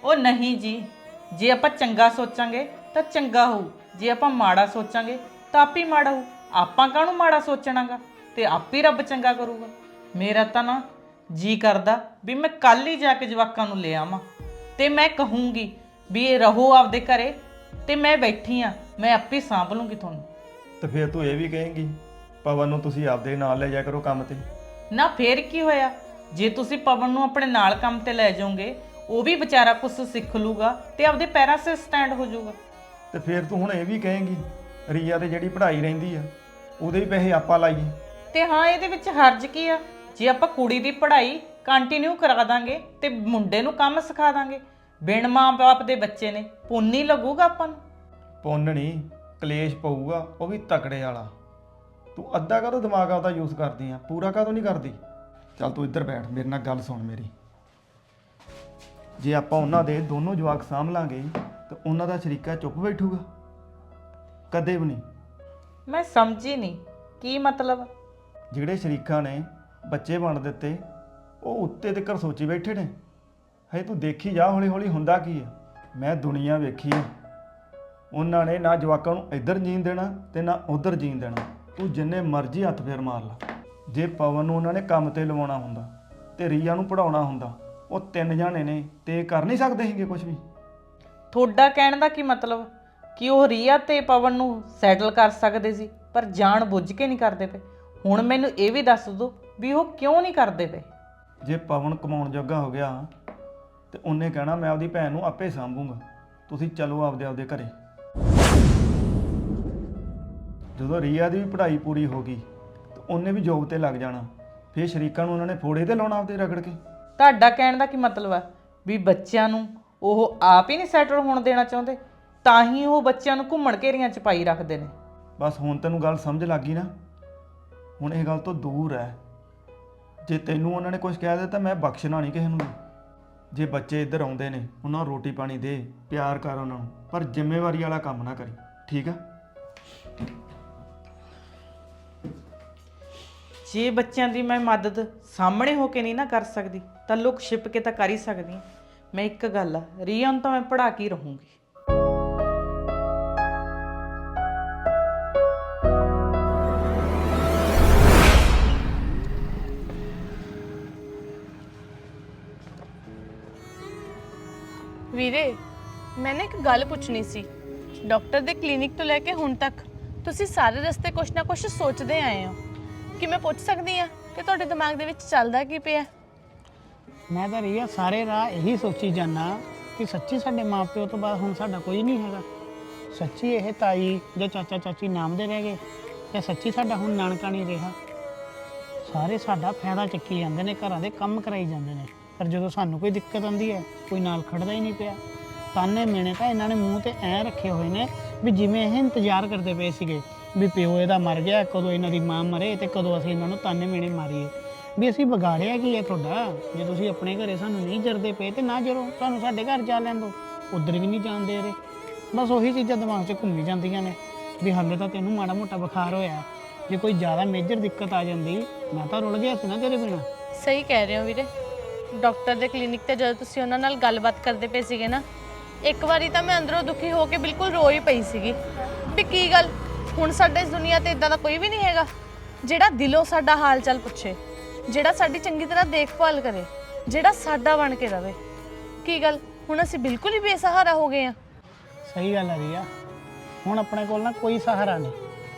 ਉਹ ਨਹੀਂ ਜੀ। ਜੇ ਆਪਾਂ ਚੰਗਾ ਸੋਚਾਂਗੇ ਤਾਂ ਚੰਗਾ ਹੋਊ। ਜੇ ਆਪਾਂ ਮਾੜਾ ਸੋਚਾਂਗੇ ਤਾਂ ਆਪੇ ਮਾੜਾ ਹੋਊ। ਆਪਾਂ ਕਾਹਨੂੰ ਮਾੜਾ ਸੋਚਣਾਗਾ? ਤੇ ਆਪੇ ਰੱਬ ਚੰਗਾ ਕਰੂਗਾ। ਮੇਰਾ ਤਾਂ ਨਾ ਜੀ ਕਰਦਾ ਵੀ ਮੈਂ ਕੱਲ ਹੀ ਜਾ ਕੇ ਜਵਾਕਾਂ ਨੂੰ ਲੈ ਆਵਾਂ। ਤੇ ਮੈਂ ਕਹੂੰਗੀ ਵੀ ਇਹ ਰਹੋ ਆਪਦੇ ਘਰੇ ਤੇ ਮੈਂ ਬੈਠੀ ਆ ਮੈਂ ਆਪੇ ਸਾਂਭ ਲੂੰਗੀ ਤੁਹਾਨੂੰ। ਤੇ ਫਿਰ ਤੂੰ ਇਹ ਵੀ ਕਹੇਂਗੀ ਪਵਨ ਨੂੰ ਤੁਸੀਂ ਆਪਦੇ ਨਾਲ ਲੈ ਜਾ ਕਰੋ ਕੰਮ ਤੇ। ਨਾ ਫੇਰ ਕੀ ਹੋਇਆ? ਜੇ ਤੁਸੀਂ ਪਵਨ ਨੂੰ ਆਪਣੇ ਨਾਲ ਕੰਮ ਤੇ ਲੈ ਜਾਓਗੇ ਉਹ ਵੀ ਵਿਚਾਰਾ ਕੁਝ ਸਿੱਖ ਲੂਗਾ ਤੇ ਆਪਦੇ ਪੈਰਾਂ 'ਤੇ ਸਟੈਂਡ ਹੋ ਜਾਊਗਾ। ਤੇ ਫਿਰ ਤੂੰ ਹੁਣ ਇਹ ਵੀ ਕਹੇਂਗੀ ਰੀਆ ਤੇ ਜਿਹੜੀ ਪੜ੍ਹਾਈ ਰਹਿੰਦੀ ਆ ਉਹਦੇ ਵੀ ਪੈਸੇ ਆਪਾਂ ਲਾਈਏ। ਤੇ ਹਾਂ ਇਹਦੇ ਵਿੱਚ ਹਰਜ ਕੀ ਆ? ਜੇ ਆਪਾਂ ਕੁੜੀ ਦੀ ਪੜ੍ਹਾਈ ਕੰਟੀਨਿਊ ਕਰਾ ਦਾਂਗੇ ਤੇ ਮੁੰਡੇ ਨੂੰ ਕੰਮ ਸਿਖਾ ਦਾਂਗੇ ਬਿਨ ਮਾਂ-ਬਾਪ ਦੇ ਬੱਚੇ ਨੇ ਪੁੰਨ ਹੀ ਲੱਗੂਗਾ ਆਪਾਂ ਨੂੰ। ਪੁੰਨ ਨਹੀਂ ਕਲੇਸ਼ ਪਊਗਾ ਉਹ ਵੀ ਤਕੜੇ ਵਾਲਾ। ਤੂੰ ਅੱਧਾ ਕਦੋਂ ਦਿਮਾਗ ਆਪਦਾ ਯੂਜ਼ ਕਰਦੀ ਆ ਪੂਰਾ ਕਦੋਂ ਨਹੀਂ ਕਰਦੀ? ਚੱਲ ਤੂੰ ਇੱਧਰ ਬੈਠ ਮੇਰੇ ਨਾਲ ਗੱਲ ਸੁਣ ਮੇਰੀ। ਜੇ ਆਪਾਂ ਉਹਨਾਂ ਦੇ ਦੋਨੋਂ ਜਵਾਕ ਸਾਂਭ ਲਾਂਗੇ ਤਾਂ ਉਹਨਾਂ ਦਾ ਸ਼ਰੀਕਾ ਚੁੱਪ ਬੈਠੂਗਾ। ਕਦੇ ਵੀ ਨਹੀਂ। ਮੈਂ ਸਮਝੀ ਨਹੀਂ। ਕੀ ਮਤਲਬ? ਜਿਹੜੇ ਸ਼ਰੀਕਾਂ ਨੇ ਬੱਚੇ ਬਣ ਦਿੱਤੇ ਉਹ ਉੱਤੇ ਤੇ ਕਰ ਸੋਚੀ ਬੈਠੇ ਨੇ। ਹਏ ਤੂੰ ਦੇਖੀ ਜਾ ਹੌਲੀ ਹੌਲੀ ਹੁੰਦਾ ਕੀ ਹੈ ਮੈਂ ਦੁਨੀਆ ਵੇਖੀ ਹੈ ਉਹਨਾਂ ਨੇ ਨਾ ਜਵਾਕਾਂ ਨੂੰ ਇੱਧਰ ਜੀਣ ਦੇਣਾ ਤੇ ਨਾ ਉੱਧਰ ਜੀਣ ਦੇਣਾ। ਤੂੰ ਜਿੰਨੇ ਮਰਜ਼ੀ ਹੱਥ ਫੇਰ ਮਾਰ ਲਾ। ਜੇ ਪਵਨ ਨੂੰ ਉਹਨਾਂ ਨੇ ਕੰਮ ਤੇ ਲਵਾਉਣਾ ਹੁੰਦਾ ਤੇ ਰੀਆ ਨੂੰ ਪੜਾਉਣਾ ਹੁੰਦਾ ਉਹ ਤਿੰਨ ਜਾਣੇ ਨੇ ਤੇ ਕਰ ਨਹੀਂ ਸਕਦੇ ਸੀਗੇ ਕੁਝ ਵੀ। ਤੁਹਾਡਾ ਕਹਿਣ ਦਾ ਕੀ ਮਤਲਬ? ਕਿ ਉਹ ਰੀਆ ਤੇ ਪਵਨ ਨੂੰ ਸੈਟਲ ਕਰ ਸਕਦੇ ਸੀ ਪਰ ਜਾਣ ਬੁੱਝ ਕੇ ਨਹੀਂ ਕਰਦੇ ਪਏ। ਹੁਣ ਮੈਨੂੰ ਇਹ ਵੀ ਦੱਸ ਦਿਓ ਵੀ ਉਹ ਕਿਉਂ ਨਹੀਂ ਕਰਦੇ ਪਏ? ਜੇ ਪਵਨ ਕਮਾਉਣ ਜੋਗਾ ਹੋ ਗਿਆ ਤੇ ਉਹਨੇ ਕਹਿਣਾ ਮੈਂ ਆਪਦੀ ਭੈਣ ਨੂੰ ਆਪੇ ਸਾਂਭੂਗਾ। ਤੁਸੀਂ ਚਲੋ ਆਪਦੇ ਆਪਦੇ ਘਰੇ। ਜਦੋਂ ਰੀਆ ਦੀ ਵੀ ਪੜ੍ਹਾਈ ਪੂਰੀ ਹੋ ਗਈ ਤੇ ਉਹਨੇ ਵੀ ਜੋਬ ਤੇ ਲੱਗ ਜਾਣਾ। ਫਿਰ ਸ਼ਰੀਕਾਂ ਨੂੰ ਉਹਨਾਂ ਨੇ ਫੋੜੇ ਤੇ ਲਾਉਣਾ ਆਪਦੇ ਰਗੜ ਕੇ? ਤੁਹਾਡਾ ਕਹਿਣ ਦਾ ਕੀ ਮਤਲਬ ਹੈ ਵੀ ਬੱਚਿਆਂ ਨੂੰ ਉਹ ਆਪ ਹੀ ਨਹੀਂ ਸੈਟਲ ਹੋਣ ਦੇਣਾ ਚਾਹੁੰਦੇ? ਤਾਂ ਹੀ ਉਹ ਬੱਚਿਆਂ ਨੂੰ ਘੁੰਮਣ ਘੇਰੀਆਂ ਚ ਪਾਈ ਰੱਖਦੇ ਨੇ। ਬਸ ਹੁਣ ਤੈਨੂੰ ਗੱਲ ਸਮਝ ਲੱਗ ਗਈ ਨਾ? ਹੁਣ ਇਹ ਗੱਲ ਤੋਂ ਦੂਰ ਹੈ ਜੇ ਤੈਨੂੰ ਉਹਨਾਂ ਨੇ ਕੁਝ ਕਹਿ ਦਿੱਤਾ ਮੈਂ ਬਖਸ਼ਣਾ ਨਹੀਂ ਕਿਸੇ ਨੂੰ ਵੀ। ਜੇ ਬੱਚੇ ਇੱਧਰ ਆਉਂਦੇ ਨੇ ਉਹਨਾਂ ਨੂੰ ਰੋਟੀ ਪਾਣੀ ਦੇ ਪਿਆਰ ਕਰ ਉਹਨਾਂ ਨੂੰ ਪਰ ਜ਼ਿੰਮੇਵਾਰੀ ਵਾਲਾ ਕੰਮ ਨਾ ਕਰੀ ਠੀਕ ਆ? ਜੇ ਬੱਚਿਆਂ ਦੀ ਮੈਂ ਮਦਦ ਸਾਹਮਣੇ ਹੋ ਕੇ ਨਹੀਂ ਨਾ ਕਰ ਸਕਦੀ ਤਾਂ ਲੁਕ ਛਿਪ ਕੇ ਤਾਂ ਕਰ ਹੀ ਸਕਦੀ ਹਾਂ ਮੈਂ ਇੱਕ ਗੱਲ ਆ ਰੀਆ ਨੂੰ ਤਾਂ ਮੈਂ ਪੜਾ ਕੇ ਹੀ ਰਹੂੰਗੀ। ਵੀਰੇ ਮੈਂ ਨਾ ਇੱਕ ਗੱਲ ਪੁੱਛਣੀ ਸੀ। ਡਾਕਟਰ ਦੇ ਕਲੀਨਿਕ ਤੋਂ ਲੈ ਕੇ ਹੁਣ ਤੱਕ ਤੁਸੀਂ ਸਾਰੇ ਰਸਤੇ ਕੁਛ ਨਾ ਕੁਛ ਸੋਚਦੇ ਆਏ ਹੋ। ਕਿ ਮੈਂ ਪੁੱਛ ਸਕਦੀ ਆ ਕਿ ਤੁਹਾਡੇ ਦਿਮਾਗ ਦੇ ਵਿੱਚ ਚੱਲਦਾ ਕੀ ਪਿਆ? ਮੈਂ ਤਾਂ ਰੀਆ ਸਾਰੇ ਰਾਹ ਇਹੀ ਸੋਚੀ ਜਾਨਾ ਕਿ ਸੱਚੀ ਸਾਡੇ ਮਾਪਿਓ ਤੋਂ ਬਾਅਦ ਹੁਣ ਸਾਡਾ ਕੋਈ ਨਹੀਂ ਹੈਗਾ। ਸੱਚੀ ਇਹ ਤਾਈ ਜਾਂ ਚਾਚਾ ਚਾਚੀ ਨਾਮ ਦੇ ਰਹਿ ਗਏ ਜਾਂ ਸੱਚੀ ਸਾਡਾ ਹੁਣ ਨਾਨਕਾ ਨਹੀਂ ਰਿਹਾ। ਸਾਰੇ ਸਾਡਾ ਫਾਇਦਾ ਚੱਕੀ ਜਾਂਦੇ ਨੇ, ਘਰਾਂ ਦੇ ਕੰਮ ਕਰਾਈ ਜਾਂਦੇ ਨੇ। ਪਰ ਜਦੋਂ ਸਾਨੂੰ ਕੋਈ ਦਿੱਕਤ ਆਉਂਦੀ ਹੈ, ਕੋਈ ਨਾਲ ਖੜਦਾ ਹੀ ਨਹੀਂ ਪਿਆ। ਤਾਨੇ ਮੇਣੇ ਤਾਂ ਇਹਨਾਂ ਨੇ ਮੂੰਹ ਤੇ ਐ ਰੱਖੇ ਹੋਏ ਨੇ ਵੀ ਜਿਵੇਂ ਇਹ ਇੰਤਜ਼ਾਰ ਕਰਦੇ ਪਏ ਸੀਗੇ ਵੀ ਪਿਓ ਇਹਦਾ ਮਰ ਗਿਆ, ਕਦੋਂ ਇਹਨਾਂ ਦੀ ਮਾਂ ਮਰੇ ਤੇ ਕਦੋਂ ਅਸੀਂ ਇਹਨਾਂ ਨੂੰ ਤਾਨੇ ਮੇਣੇ ਮਾਰੀਏ। ਵੀ ਅਸੀਂ ਵਿਗਾੜਿਆ ਕੀ ਹੈ ਤੁਹਾਡਾ? ਜੇ ਤੁਸੀਂ ਆਪਣੇ ਘਰੇ ਸਾਨੂੰ ਨਹੀਂ ਜਰਦੇ ਪਏ ਤੇ ਨਾ ਜਰੋ ਤੁਹਾਨੂੰ ਸਾਡੇ ਘਰ ਜਾ ਲੈਣ ਦਿਓ। ਉਧਰ ਵੀ ਨਹੀਂ ਜਾਣ ਦੇ ਰਹੇ। ਬਸ ਉਹੀ ਚੀਜ਼ਾਂ ਦਿਮਾਗ 'ਚ ਘੁੰਮੀ ਜਾਂਦੀਆਂ ਨੇ ਵੀ ਹਾਲੇ ਤਾਂ ਤੈਨੂੰ ਮਾੜਾ ਮੋਟਾ ਬੁਖਾਰ ਹੋਇਆ। ਜੇ ਕੋਈ ਜ਼ਿਆਦਾ ਮੇਜਰ ਦਿੱਕਤ ਆ ਜਾਂਦੀ, ਮੈਂ ਤਾਂ ਰੁਲ ਗਿਆ ਸੀ ਨਾ ਤੇਰੇ ਬਿਨਾ। ਸਹੀ ਕਹਿ ਰਹੇ ਹੋ ਵੀਰੇ। ਡਾਕਟਰ ਦੇ ਕਲੀਨਿਕ ਤੇ ਜਦੋਂ ਤੁਸੀਂ ਉਹਨਾਂ ਨਾਲ ਗੱਲਬਾਤ ਕਰਦੇ ਪਏ ਸੀਗੇ ਨਾ, ਇੱਕ ਵਾਰੀ ਤਾਂ ਮੈਂ ਅੰਦਰੋਂ ਦੁਖੀ ਹੋ ਕੇ ਬਿਲਕੁਲ ਰੋ ਹੀ ਪਈ ਸੀਗੀ ਵੀ ਕੀ ਗੱਲ, ਹੁਣ ਸਾਡੇ ਇਸ ਦੁਨੀਆ ਤੇ ਇਦਾਂ ਦਾ ਕੋਈ ਵੀ ਨਹੀਂ ਹੈਗਾ, ਜਿਹੜਾ ਦਿਲੋਂ ਸਾਡਾ ਹਾਲ ਚਾਲ ਪੁੱਛੇ, ਜਿਹੜਾ ਸਾਡੀ ਚੰਗੀ ਤਰ੍ਹਾਂ ਦੇਖਭਾਲ ਕਰੇ, ਜਿਹੜਾ ਸਾਡਾ ਬਣ ਕੇ ਰਵੇ ਕੀ ਗੱਲ, ਹੁਣ ਅਸੀਂ ਬਿਲਕੁਲ ਹੀ ਬੇਸਹਾਰਾ ਹੋ ਗਏ ਆ ਸਹੀ ਗੱਲ ਹੈ ਰੀਆ ਹੁਣ ਆਪਣੇ ਕੋਲ ਨਾ ਕੋਈ ਸਹਾਰਾ ਨਹੀਂ,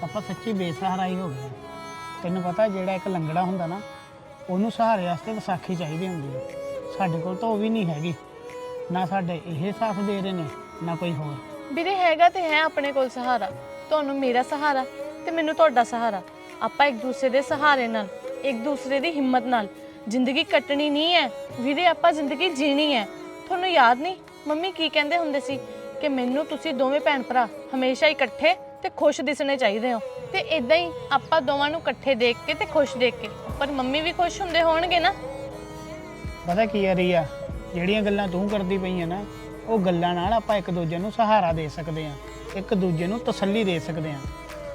ਆਪਾਂ ਸੱਚੀ ਬੇਸਹਾਰਾ ਹੀ ਹੋ ਗਏ ਹਾਂ। ਤੈਨੂੰ ਪਤਾ ਜਿਹੜਾ ਇੱਕ ਲੰਗੜਾ ਹੁੰਦਾ ਨਾ ਉਹਨੂੰ ਸਹਾਰੇ ਵਾਸਤੇ ਵਿਸਾਖੀ ਚਾਹੀਦੀ ਹੁੰਦੀ ਹੈ ਸਾਡੇ ਕੋਲ ਤਾਂ ਉਹ ਵੀ ਨਹੀਂ ਹੈਗੀ। ਨਾ ਸਾਡੇ ਇਹ ਸਾਥ ਦੇ ਰਹੇ ਨੇ, ਨਾ ਕੋਈ ਹੋਰ। ਵੀਰੇ, ਹੈਗਾ ਤੇ ਹੈ ਆਪਣੇ ਕੋਲ ਸਹਾਰਾ। ਤੁਹਾਨੂੰ ਮੇਰਾ ਸਹਾਰਾ ਤੇ ਮੈਨੂੰ ਤੁਹਾਡਾ ਸਹਾਰਾ। ਆਪਾਂ ਇੱਕ ਦੂਸਰੇ ਦੇ ਸਹਾਰੇ ਨਾਲ, ਇੱਕ ਦੂਸਰੇ ਦੀ ਹਿੰਮਤ ਨਾਲ। ਜ਼ਿੰਦਗੀ ਕੱਟਣੀ ਨਹੀਂ ਹੈ। ਵੀਰੇ, ਆਪਾਂ ਜ਼ਿੰਦਗੀ ਜੀਣੀ ਹੈ। ਤੁਹਾਨੂੰ ਯਾਦ ਨਹੀਂ? ਮੰਮੀ ਕੀ ਕਹਿੰਦੇ ਹੁੰਦੇ ਸੀ? ਕਿ ਮੈਨੂੰ, ਤੁਸੀਂ ਦੋਵੇਂ ਭੈਣ ਭਰਾ ਹਮੇਸ਼ਾ ਇਕੱਠੇ ਤੇ ਖੁਸ਼ ਦਿਸਣੇ ਚਾਹੀਦੇ ਹੋ। ਤੇ ਇਦਾਂ ਹੀ ਆਪਾਂ ਦੋਵਾਂ ਨੂੰ ਇਕੱਠੇ ਦੇਖ ਕੇ ਤੇ ਖੁਸ਼ ਦੇਖ ਕੇ। ਪਰ ਮੰਮੀ ਵੀ ਖੁਸ਼ ਹੁੰਦੇ ਹੋਣਗੇ ਨਾ। ਪਤਾ ਕੀ ਹੈ ਰੀਆ, ਜਿਹੜੀਆਂ ਗੱਲਾਂ ਤੂੰ ਕਰਦੀ ਪਈ ਹੈ ਨਾ, ਉਹ ਗੱਲਾਂ ਨਾਲ ਆਪਾਂ ਇੱਕ ਦੂਜੇ ਨੂੰ ਸਹਾਰਾ ਦੇ ਸਕਦੇ ਹਾਂ ਇੱਕ ਦੂਜੇ ਨੂੰ ਤਸੱਲੀ ਦੇ ਸਕਦੇ ਹਾਂ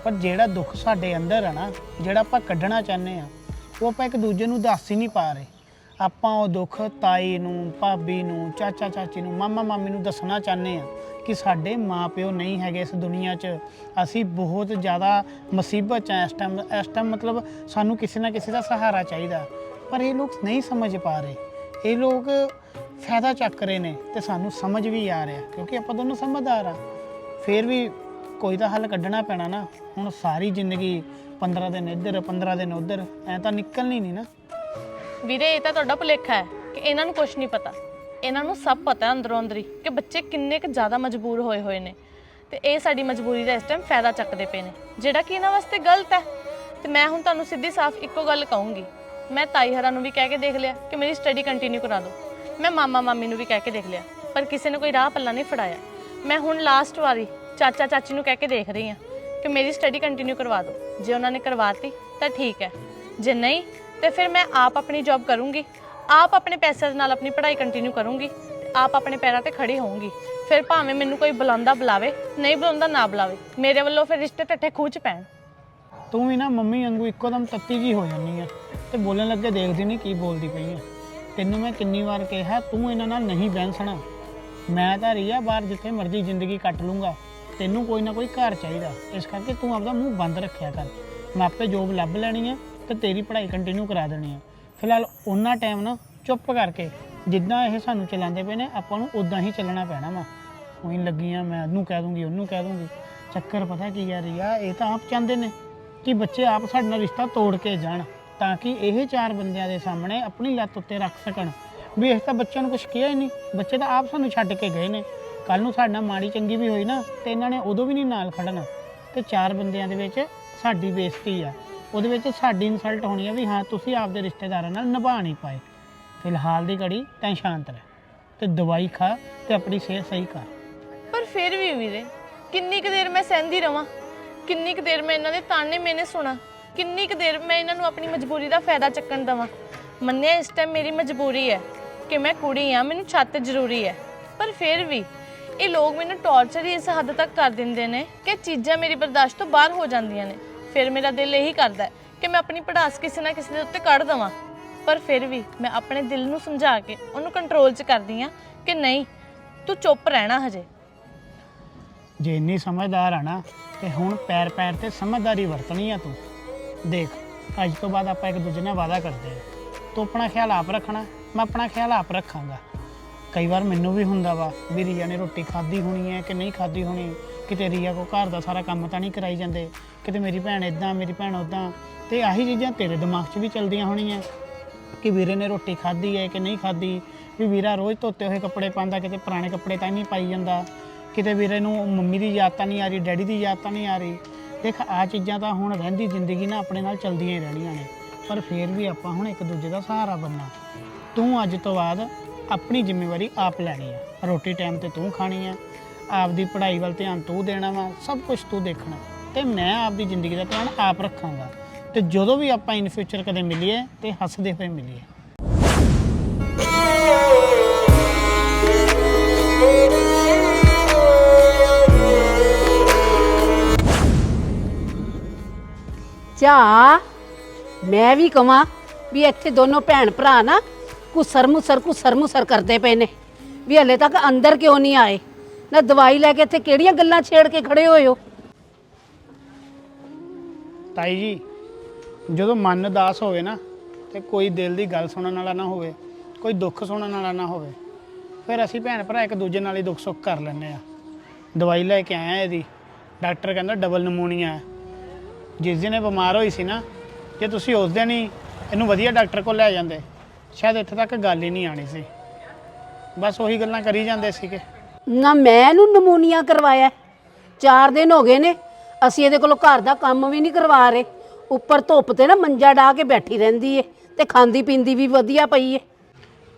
ਪਰ ਜਿਹੜਾ ਦੁੱਖ ਸਾਡੇ ਅੰਦਰ ਆ ਨਾ, ਜਿਹੜਾ ਆਪਾਂ ਕੱਢਣਾ ਚਾਹੁੰਦੇ ਆ, ਉਹ ਆਪਾਂ ਇੱਕ ਦੂਜੇ ਨੂੰ ਦੱਸ ਹੀ ਨਹੀਂ ਪਾ ਰਹੇ। ਆਪਾਂ ਉਹ ਦੁੱਖ ਤਾਈ ਨੂੰ, ਭਾਬੀ ਨੂੰ, ਚਾਚਾ, ਚਾਚੀ ਨੂੰ, ਮਾਮਾ, ਮਾਮੀ ਨੂੰ ਦੱਸਣਾ ਚਾਹੁੰਦੇ ਆ ਕਿ ਸਾਡੇ ਮਾਪਿਓ ਨਹੀਂ ਹੈਗੇ ਇਸ ਦੁਨੀਆ 'ਚ। ਅਸੀਂ ਬਹੁਤ ਜ਼ਿਆਦਾ ਮੁਸੀਬਤ 'ਚ ਆ ਇਸ ਟਾਈਮ ਇਸ ਟਾਈਮ ਮਤਲਬ ਸਾਨੂੰ ਕਿਸੇ ਨਾ ਕਿਸੇ ਦਾ ਸਹਾਰਾ ਚਾਹੀਦਾ। ਪਰ ਇਹ ਲੋਕ ਨਹੀਂ ਸਮਝ ਪਾ ਰਹੇ। ਇਹ ਲੋਕ ਫਾਇਦਾ ਚੱਕ ਰਹੇ ਨੇ ਤੇ ਸਾਨੂੰ ਸਮਝ ਵੀ ਆ ਰਿਹਾ, ਕਿਉਂਕਿ ਆਪਾਂ ਦੋਨੋਂ ਸਮਝਦਾਰ ਆ ਫਿਰ ਵੀ ਕੋਈ ਤਾਂ ਹੱਲ ਕੱਢਣਾ ਪੈਣਾ ਨਾ। ਹੁਣ ਸਾਰੀ ਜ਼ਿੰਦਗੀ 15 ਦਿਨ ਇੱਧਰ 15 ਦਿਨ ਉੱਧਰ, ਐ ਤਾਂ ਨਿਕਲਣੀ ਨਹੀਂ ਨਾ। ਵੀਰੇ, ਇਹ ਤਾਂ ਤੁਹਾਡਾ ਭੁਲੇਖਾ ਹੈ ਕਿ ਇਹਨਾਂ ਨੂੰ ਕੁਝ ਨਹੀਂ ਪਤਾ। ਇਹਨਾਂ ਨੂੰ ਸਭ ਪਤਾ ਹੈ ਅੰਦਰੋਂ ਅੰਦਰੀ ਕਿ ਬੱਚੇ ਕਿੰਨੇ ਕੁ ਜ਼ਿਆਦਾ ਮਜਬੂਰ ਹੋਏ ਹੋਏ ਨੇ। ਤੇ ਇਹ ਸਾਡੀ ਮਜਬੂਰੀ ਦਾ ਇਸ ਟਾਈਮ ਫਾਇਦਾ ਚੱਕਦੇ ਪਏ ਨੇ। ਜਿਹੜਾ ਕਿ ਇਹਨਾਂ ਵਾਸਤੇ ਗਲਤ ਹੈ। ਤੇ ਮੈਂ ਹੁਣ ਤੁਹਾਨੂੰ ਸਿੱਧੀ ਸਾਫ਼ ਇੱਕੋ ਗੱਲ ਕਹੂੰਗੀ। ਮੈਂ ਤਾਈ ਹਰਾਂ ਨੂੰ ਵੀ ਕਹਿ ਕੇ ਦੇਖ ਲਿਆ ਕਿ ਮੇਰੀ ਸਟੱਡੀ ਕੰਟੀਨਿਊ ਕਰਾ ਦਿਓ। ਮੈਂ ਮਾਮਾ ਮਾਮੀ ਨੂੰ ਵੀ ਕਹਿ ਕੇ ਦੇਖ ਲਿਆ, ਪਰ ਕਿਸੇ ਨੇ ਕੋਈ ਰਾਹ ਪੱਲਾ ਨਹੀਂ ਫੜਾਇਆ। ਮੈਂ ਹੁਣ ਲਾਸਟ ਵਾਰੀ ਚਾਚਾ ਚਾਚੀ ਨੂੰ ਕਹਿ ਕੇ ਦੇਖ ਰਹੀ ਹਾਂ ਕਿ ਮੇਰੀ ਸਟੱਡੀ ਕੰਟੀਨਿਊ ਕਰਵਾ ਦਿਓ। ਜੇ ਉਹਨਾਂ ਨੇ ਕਰਵਾਤੀ ਤਾਂ ਠੀਕ ਹੈ। ਜੇ ਨਹੀਂ ਤੇ ਫਿਰ ਮੈਂ ਆਪ ਆਪਣੀ ਜੌਬ ਕਰੂੰਗੀ। ਆਪ ਆਪਣੇ ਪੈਸੇ ਦੇ ਨਾਲ ਆਪਣੀ ਪੜ੍ਹਾਈ ਕੰਟੀਨਿਊ ਕਰੂੰਗੀ ਤੇ ਆਪ ਆਪਣੇ ਪੈਰਾਂ ਤੇ ਖੜੀ ਹੋਊਂਗੀ। ਫਿਰ ਭਾਵੇਂ ਮੈਨੂੰ ਕੋਈ ਬੁਲਾਉਂਦਾ ਬੁਲਾਵੇ, ਨਹੀਂ ਬੁਲਾਉਂਦਾ ਨਾ ਬੁਲਾਵੇ, ਮੇਰੇ ਵੱਲੋਂ ਫਿਰ ਰਿਸ਼ਤੇ ਟੱਠੇ ਖੂਚ ਪੈਣ। ਤੂੰ ਵੀ ਨਾ ਮੰਮੀ ਵਾਂਗੂ ਇੱਕੋਦਮ ਤੱਤੀ ਜੀ ਹੋ ਜਾਂਦੀ ਆ ਤੇ ਬੋਲਣ ਲੱਗੇ ਦੇਖਦੀ ਨਹੀਂ ਕੀ ਬੋਲਦੀ ਪਈ ਆ। ਤੈਨੂੰ ਮੈਂ ਕਿੰਨੀ ਵਾਰ ਕਿਹਾ, ਤੂੰ ਇਹਨਾਂ ਨਾਲ ਨਹੀਂ ਬਹਿਸਣਾ ਮੈਂ ਤਾਂ ਰਹੀ ਬਾਹਰ ਜਿੱਥੇ ਮਰਜ਼ੀ ਜ਼ਿੰਦਗੀ ਕੱਟ ਲੂੰਗਾ। ਤੈਨੂੰ ਕੋਈ ਨਾ ਕੋਈ ਘਰ ਚਾਹੀਦਾ। ਇਸ ਕਰਕੇ ਤੂੰ ਆਪਦਾ ਮੂੰਹ ਬੰਦ ਰੱਖਿਆ ਕਰ। ਮੈਂ ਆਪੇ ਜੋਬ ਲੱਭ ਲੈਣੀ ਆ ਤੇ ਤੇਰੀ ਪੜ੍ਹਾਈ ਕੰਟੀਨਿਊ ਕਰਾ ਦੇਣੀ ਆ। ਫਿਲਹਾਲ ਉਹਨਾਂ ਟਾਈਮ ਨਾ ਚੁੱਪ ਕਰਕੇ ਜਿੱਦਾਂ ਇਹ ਸਾਨੂੰ ਚਲਾਉਂਦੇ ਪਏ ਨੇ, ਆਪਾਂ ਨੂੰ ਉਦਾਂ ਹੀ ਚੱਲਣਾ ਪੈਣਾ ਵਾ। ਉਹੀ ਲੱਗੀਆਂ ਮੈਂ, ਉਹਨੂੰ ਕਹਿ ਦੂੰਗੀ, ਉਹਨੂੰ ਕਹਿ ਦੂੰਗੀ। ਚੱਕਰ ਪਤਾ ਕੀ ਆ ਰਿਆ ਇਹ ਤਾਂ ਆਪ ਚਾਹੁੰਦੇ ਨੇ ਕਿ ਬੱਚੇ ਆਪ ਸਾਡੇ ਨਾਲ ਰਿਸ਼ਤਾ ਤੋੜ ਕੇ ਜਾਣ, ਤਾਂ ਕਿ ਇਹ ਚਾਰ ਬੰਦਿਆਂ ਦੇ ਸਾਹਮਣੇ ਆਪਣੀ ਲੱਤ ਉੱਤੇ ਰੱਖ ਸਕਣ। ਵੀ ਇਹ ਤਾਂ ਬੱਚਿਆਂ ਨੂੰ ਕੁਝ ਕਿਹਾ ਹੀ ਨਹੀਂ, ਬੱਚੇ ਤਾਂ ਆਪ ਸਾਨੂੰ ਛੱਡ ਕੇ ਗਏ ਨੇ। ਕੱਲ ਨੂੰ ਸਾਡੇ ਨਾਲ ਮਾੜੀ ਚੰਗੀ ਵੀ ਹੋਈ ਨਾ, ਤੇ ਇਹਨਾਂ ਨੇ ਉਦੋਂ ਵੀ ਨਹੀਂ ਨਾਲ ਖੜਨਾ। ਤੇ ਚਾਰ ਬੰਦਿਆਂ ਦੇ ਵਿੱਚ ਸਾਡੀ ਬੇਇੱਜ਼ਤੀ ਆ। ਉਹਦੇ ਵਿੱਚ ਸਾਡੀ ਇਨਸਲਟ ਹੋਣੀ ਹੈ ਵੀ ਹਾਂ, ਤੁਸੀਂ ਆਪਦੇ ਰਿਸ਼ਤੇਦਾਰਾਂ ਨਾਲ ਨਿਭਾ ਨਹੀਂ ਪਾਏ। ਫਿਲਹਾਲ ਦੀ ਘੜੀ ਤੈਂ ਸ਼ਾਂਤ ਰਹਿ ਤੇ ਦਵਾਈ ਖਾ ਤੇ ਆਪਣੀ ਸਿਹਤ ਸਹੀ ਕਰ। ਪਰ ਫਿਰ ਵੀ ਵੀਰੇ, ਕਿੰਨੀ ਕੁ ਦੇਰ ਮੈਂ ਸਹਿੰਦੀ ਰਵਾਂ? ਕਿੰਨੀ ਕੁ ਦੇਰ ਮੈਂ ਇਹਨਾਂ ਦੇ ਤਾਨੇ ਮੈਨੇ ਸੁਣਾ? ਕਿੰਨੀ ਕੁ ਦੇਰ ਮੈਂ ਇਹਨਾਂ ਨੂੰ ਆਪਣੀ ਮਜਬੂਰੀ ਦਾ ਫਾਇਦਾ ਚੱਕਣ ਦਵਾਂ? ਮੰਨਿਆ ਇਸ ਟਾਈਮ ਮੇਰੀ ਮਜਬੂਰੀ ਹੈ ਕਿ ਮੈਂ ਕੁੜੀ ਆ ਮੈਨੂੰ ਛੱਤ ਜ਼ਰੂਰੀ ਹੈ। ਪਰ ਫਿਰ ਵੀ ਇਹ ਲੋਕ ਮੈਨੂੰ ਟੌਰਚਰ ਹੀ ਇਸ ਹੱਦ ਤੱਕ ਕਰ ਦਿੰਦੇ ਨੇ ਕਿ ਚੀਜ਼ਾਂ ਮੇਰੀ ਬਰਦਾਸ਼ਤ ਤੋਂ ਬਾਹਰ ਹੋ ਜਾਂਦੀਆਂ ਨੇ। ਫਿਰ ਮੇਰਾ ਦਿਲ ਇਹੀ ਕਰਦਾ ਹੈ ਕਿ ਮੈਂ ਆਪਣੀ ਪੜਾਸ ਕਿਸੇ ਨਾ ਕਿਸੇ ਦੇ ਉੱਤੇ ਕੱਢ ਦਵਾਂ। ਪਰ ਫਿਰ ਵੀ ਮੈਂ ਆਪਣੇ ਦਿਲ ਨੂੰ ਸਮਝਾ ਕੇ ਉਹਨੂੰ ਕੰਟਰੋਲ 'ਚ ਕਰਦੀ ਆ ਕਿ ਨਹੀਂ, ਤੂੰ ਚੁੱਪ ਰਹਿਣਾ ਹਜੇ। ਜੇ ਇੰਨੀ ਸਮਝਦਾਰ ਆ ਨਾ, ਤੇ ਹੁਣ ਪੈਰ ਪੈਰ ਤੇ ਸਮਝਦਾਰੀ ਵਰਤਣੀ ਆ ਤੂੰ। ਦੇਖ, ਅੱਜ ਤੋਂ ਬਾਅਦ ਆਪਾਂ ਇੱਕ ਦੂਜੇ ਨਾਲ ਵਾਅਦਾ ਕਰਦੇ ਆ। ਤੂੰ ਆਪਣਾ ਖਿਆਲ ਆਪ ਰੱਖਣਾ, ਮੈਂ ਆਪਣਾ ਖਿਆਲ ਆਪ ਰੱਖਾਂਗਾ। ਕਈ ਵਾਰ ਮੈਨੂੰ ਵੀ ਹੁੰਦਾ ਵਾ ਵੀ ਰੀਆ ਨੇ ਰੋਟੀ ਖਾਧੀ ਹੋਣੀ ਹੈ ਕਿ ਨਹੀਂ ਖਾਧੀ ਹੋਣੀ ਕਿਤੇ ਰੀਆ ਕੋ ਘਰ ਦਾ ਸਾਰਾ ਕੰਮ ਤਾਂ ਨਹੀਂ ਕਰਾਈ ਜਾਂਦੇ। ਕਿਤੇ ਮੇਰੀ ਭੈਣ ਇਦਾਂ ਮੇਰੀ ਭੈਣ ਉਦਾਂ ਤੇ ਆਹੀ ਚੀਜ਼ਾਂ ਤੇਰੇ ਦਿਮਾਗ 'ਚ ਵੀ ਚੱਲਦੀਆਂ ਹੋਣੀਆਂ। ਕਿ ਵੀਰੇ ਨੇ ਰੋਟੀ ਖਾਧੀ ਹੈ ਕਿ ਨਹੀਂ ਖਾਧੀ। ਵੀ ਵੀਰਾ ਰੋਜ਼ ਧੋਤੇ ਹੋਏ ਕੱਪੜੇ ਪਾਉਂਦਾ, ਕਿਤੇ ਪੁਰਾਣੇ ਕੱਪੜੇ ਤਾਂ ਨਹੀਂ ਪਾਈ ਜਾਂਦਾ। ਕਿਤੇ ਵੀਰੇ ਨੂੰ ਮੰਮੀ ਦੀ ਯਾਦ ਤਾਂ ਨਹੀਂ ਆ ਰਹੀ, ਡੈਡੀ ਦੀ ਯਾਦ ਤਾਂ ਨਹੀਂ ਆ ਰਹੀ। ਦੇਖ, ਆ ਚੀਜ਼ਾਂ ਤਾਂ ਹੁਣ ਰਹਿੰਦੀ ਜ਼ਿੰਦਗੀ ਨਾ ਆਪਣੇ ਨਾਲ ਚਲਦੀਆਂ ਹੀ ਰਹਿਣੀਆਂ ਨੇ। ਪਰ ਫੇਰ ਵੀ ਆਪਾਂ ਹੁਣ ਇੱਕ ਦੂਜੇ ਦਾ ਸਹਾਰਾ ਬਣਨਾ। ਤੂੰ ਅੱਜ ਤੋਂ ਬਾਅਦ ਆਪਣੀ ਜ਼ਿੰਮੇਵਾਰੀ ਆਪ ਲੈਣੀ ਹੈ। ਰੋਟੀ ਟਾਈਮ ਤੇ ਤੂੰ ਖਾਣੀ ਹੈ। ਆਪਦੀ ਪੜ੍ਹਾਈ ਵੱਲ ਧਿਆਨ ਤੂੰ ਦੇਣਾ ਵਾ, ਸਭ ਕੁਝ ਤੂੰ ਦੇਖਣਾ। ਤੇ ਮੈਂ ਆਪਦੀ ਜ਼ਿੰਦਗੀ ਦਾ ਧਿਆਨ ਆਪ ਰੱਖਾਂਗਾ। ਤੇ ਜਦੋਂ ਵੀ ਆਪਾਂ ਇਨ ਫਿਊਚਰ ਕਦੇ ਮਿਲੀਏ ਤੇ ਹੱਸਦੇ ਹੋਏ ਮਿਲੀਏ। ਚਾ ਮੈਂ ਵੀ ਕਵਾਂ ਵੀ ਇੱਥੇ ਦੋਨੋਂ ਭੈਣ ਭਰਾ ਨਾ ਕੁਸਰ ਮੁਸਰ ਕੁਸਰ ਮੁਸਰ ਕਰਦੇ ਪਏ ਨੇ, ਵੀ ਹਲੇ ਤੱਕ ਅੰਦਰ ਕਿਉਂ ਨਹੀਂ ਆਏ? ਨਾ ਦਵਾਈ ਲੈ ਕੇ ਇੱਥੇ ਕਿਹੜੀਆਂ ਗੱਲਾਂ ਛੇੜ ਕੇ ਖੜੇ ਹੋਏ ਹੋ? ਤਾਈ ਜੀ, ਜਦੋਂ ਮਨ ਉਦਾਸ ਹੋਵੇ ਨਾ, ਤੇ ਕੋਈ ਦਿਲ ਦੀ ਗੱਲ ਸੁਣਨ ਵਾਲਾ ਨਾ ਹੋਵੇ, ਕੋਈ ਦੁੱਖ ਸੁਣਨ ਵਾਲਾ ਨਾ ਹੋਵੇ, ਫਿਰ ਅਸੀਂ ਭੈਣ ਭਰਾ ਇੱਕ ਦੂਜੇ ਨਾਲ ਹੀ ਦੁੱਖ ਸੁੱਖ ਕਰ ਲੈਂਦੇ ਆ। ਦਵਾਈ ਲੈ ਕੇ ਆਇਆ ਇਹਦੀ, ਡਾਕਟਰ ਕਹਿੰਦਾ ਡਬਲ ਨਮੂਨੀਆ ਹੈ। ਜਿਸ ਦਿਨ ਇਹ ਬਿਮਾਰ ਹੋਈ ਸੀ ਨਾ, ਜੇ ਤੁਸੀਂ ਉਸ ਦਿਨ ਹੀ ਇਹਨੂੰ ਵਧੀਆ ਡਾਕਟਰ ਕੋਲ ਲੈ ਜਾਂਦੇ, ਸ਼ਾਇਦ ਇੱਥੇ ਤੱਕ ਗੱਲ ਹੀ ਨਹੀਂ ਆਣੀ ਸੀ। ਬਸ ਉਹੀ ਗੱਲਾਂ ਕਰੀ ਜਾਂਦੇ ਸੀਗੇ। ਨਾ ਮੈਂ ਇਹਨੂੰ ਨਮੂਨੀਆ ਕਰਵਾਇਆ। 4 ਦਿਨ ਹੋ ਗਏ ਨੇ, ਅਸੀਂ ਇਹਦੇ ਕੋਲੋਂ ਘਰ ਦਾ ਕੰਮ ਵੀ ਨਹੀਂ ਕਰਵਾ ਰਹੇ। ਉੱਪਰ ਧੁੱਪ ਤੇ ਨਾ ਮੰਜਾ ਢਾ ਕੇ ਬੈਠੀ ਰਹਿੰਦੀ ਏ ਤੇ ਖਾਂਦੀ ਪੀਂਦੀ ਵੀ ਵਧੀਆ ਪਈ ਏ।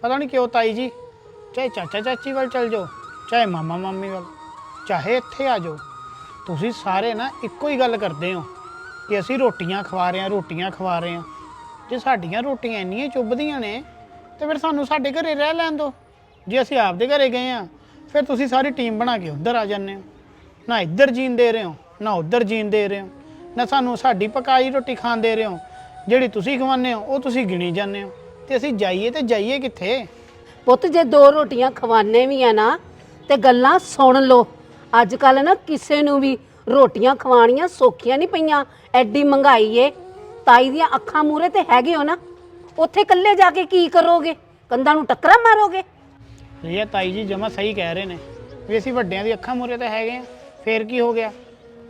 ਪਤਾ ਨਹੀਂ ਕਿਉਂ ਤਾਈ ਜੀ, ਚਾਹੇ ਚਾਚਾ ਚਾਚੀ ਵੱਲ ਚਲ ਜਾਓ, ਚਾਹੇ ਮਾਮਾ ਮਾਮੀ ਵੱਲ, ਚਾਹੇ ਇੱਥੇ ਆ ਜਾਓ, ਤੁਸੀਂ ਸਾਰੇ ਨਾ ਇੱਕੋ ਹੀ ਗੱਲ ਕਰਦੇ ਹੋ ਕਿ ਅਸੀਂ ਰੋਟੀਆਂ ਖਵਾ ਰਹੇ ਹਾਂ, ਰੋਟੀਆਂ ਖਵਾ ਰਹੇ ਹਾਂ। ਜੇ ਸਾਡੀਆਂ ਰੋਟੀਆਂ ਇੰਨੀਆਂ ਚੁੱਭਦੀਆਂ ਨੇ, ਤੇ ਫਿਰ ਸਾਨੂੰ ਸਾਡੇ ਘਰੇ ਰਹਿ ਲੈਣ ਦਿਓ। ਜੇ ਅਸੀਂ ਆਪਦੇ ਘਰੇ ਗਏ ਆ ਫਿਰ ਤੁਸੀਂ ਸਾਰੀ ਟੀਮ ਬਣਾ ਕੇ ਉੱਧਰ ਆ ਜਾਂਦੇ ਹੋ। ਨਾ ਇੱਧਰ ਜੀਣ ਦੇ ਰਹੇ ਹੋ, ਨਾ ਉੱਧਰ ਜੀਣ ਦੇ ਰਹੇ ਹੋ। ਨਾ ਸਾਨੂੰ ਸਾਡੀ ਪਕਾਈ ਰੋਟੀ ਖਾਣ ਦੇ ਰਹੇ ਹੋ। ਜਿਹੜੀ ਤੁਸੀਂ ਖਵਾਉਂਦੇ ਹੋ, ਉਹ ਤੁਸੀਂ ਗਿਣੀ ਜਾਂਦੇ ਹੋ। ਤੇ ਅਸੀਂ ਜਾਈਏ ਤੇ ਜਾਈਏ ਕਿੱਥੇ? ਪੁੱਤ, ਜੇ ਦੋ ਰੋਟੀਆਂ ਖਵਾਨੇ ਵੀ ਆ ਨਾ, ਤੇ ਗੱਲਾਂ ਸੁਣ ਲੋ ਅੱਜ ਕੱਲ ਨਾ ਕਿਸੇ ਨੂੰ ਵੀ ਰੋਟੀਆਂ ਖਵਾਣੀਆਂ ਸੌਖੀਆਂ ਨਹੀਂ ਪਈਆਂ। ਐਡੀ ਮਹਿੰਗਾਈ ਏ। ਤਾਈ ਦੀਆਂ ਅੱਖਾਂ ਮੂਰੇ ਤੇ ਹੈਗੇ ਹੋ ਨਾ। ਉੱਥੇ ਇਕੱਲੇ ਜਾ ਕੇ ਕੀ ਕਰੋਗੇ? ਕੰਧਾਂ ਨੂੰ ਟੱਕਰਾਂ ਮਾਰੋਗੇ? ਇਹ ਤਾਈ ਜੀ ਜਮਾ ਸਹੀ ਕਹਿ ਰਹੇ ਨੇ ਵੀ ਅਸੀਂ ਵੱਡਿਆਂ ਦੀ ਅੱਖਾਂ ਮੂਰੇ ਤਾਂ ਹੈਗੇ ਆ, ਫੇਰ ਕੀ ਹੋ ਗਿਆ?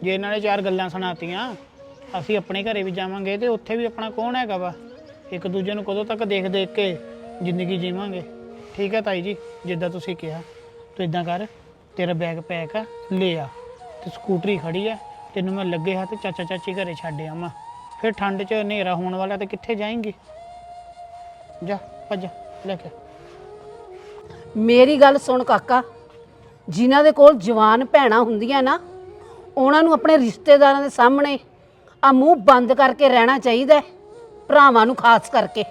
ਜੇ ਇਹਨਾਂ ਨੇ ਚਾਰ ਗੱਲਾਂ ਸੁਣਾਤੀਆਂ, ਅਸੀਂ ਆਪਣੇ ਘਰੇ ਵੀ ਜਾਵਾਂਗੇ ਤੇ ਉੱਥੇ ਵੀ ਆਪਣਾ ਕੌਣ ਹੈਗਾ ਵਾ? ਇੱਕ ਦੂਜੇ ਨੂੰ ਕਦੋਂ ਤੱਕ ਦੇਖ ਦੇਖ ਕੇ ਜ਼ਿੰਦਗੀ ਜੀਵਾਂਗੇ। ਠੀਕ ਹੈ ਤਾਈ ਜੀ, ਜਿੱਦਾਂ ਤੁਸੀਂ ਕਿਹਾ। ਤੂੰ ਇਦਾਂ ਕਰ, ਤੇਰਾ ਬੈਗ ਪੈਕ ਆ, ਲੈ ਆ। ਤੇ ਸਕੂਟਰੀ ਖੜੀ ਆ, ਤੈਨੂੰ ਮੈਂ ਲੱਗੇ ਹੱਥ ਚਾਚਾ ਚਾਚੀ ਘਰੇ ਛੱਡ ਆਵਾਂ। ਫਿਰ ਠੰਡ 'ਚ ਹਨੇਰਾ ਹੋਣ ਵਾਲਾ ਤੇ ਕਿੱਥੇ ਜਾਏਂਗੀ? ਜਾ, ਭੱਜ ਲੈ ਕੇ ਮੇਰੀ ਗੱਲ ਸੁਣ ਕਾਕਾ, ਜਿਨ੍ਹਾਂ ਦੇ ਕੋਲ ਜਵਾਨ ਭੈਣਾਂ ਹੁੰਦੀਆਂ ਨਾ, ਉਹਨਾਂ ਨੂੰ ਆਪਣੇ ਰਿਸ਼ਤੇਦਾਰਾਂ ਦੇ ਸਾਹਮਣੇ ਆ ਮੂੰਹ ਬੰਦ ਕਰਕੇ ਰਹਿਣਾ ਚਾਹੀਦਾ ਭਰਾਵਾਂ ਨੂੰ ਖਾਸ ਕਰਕੇ।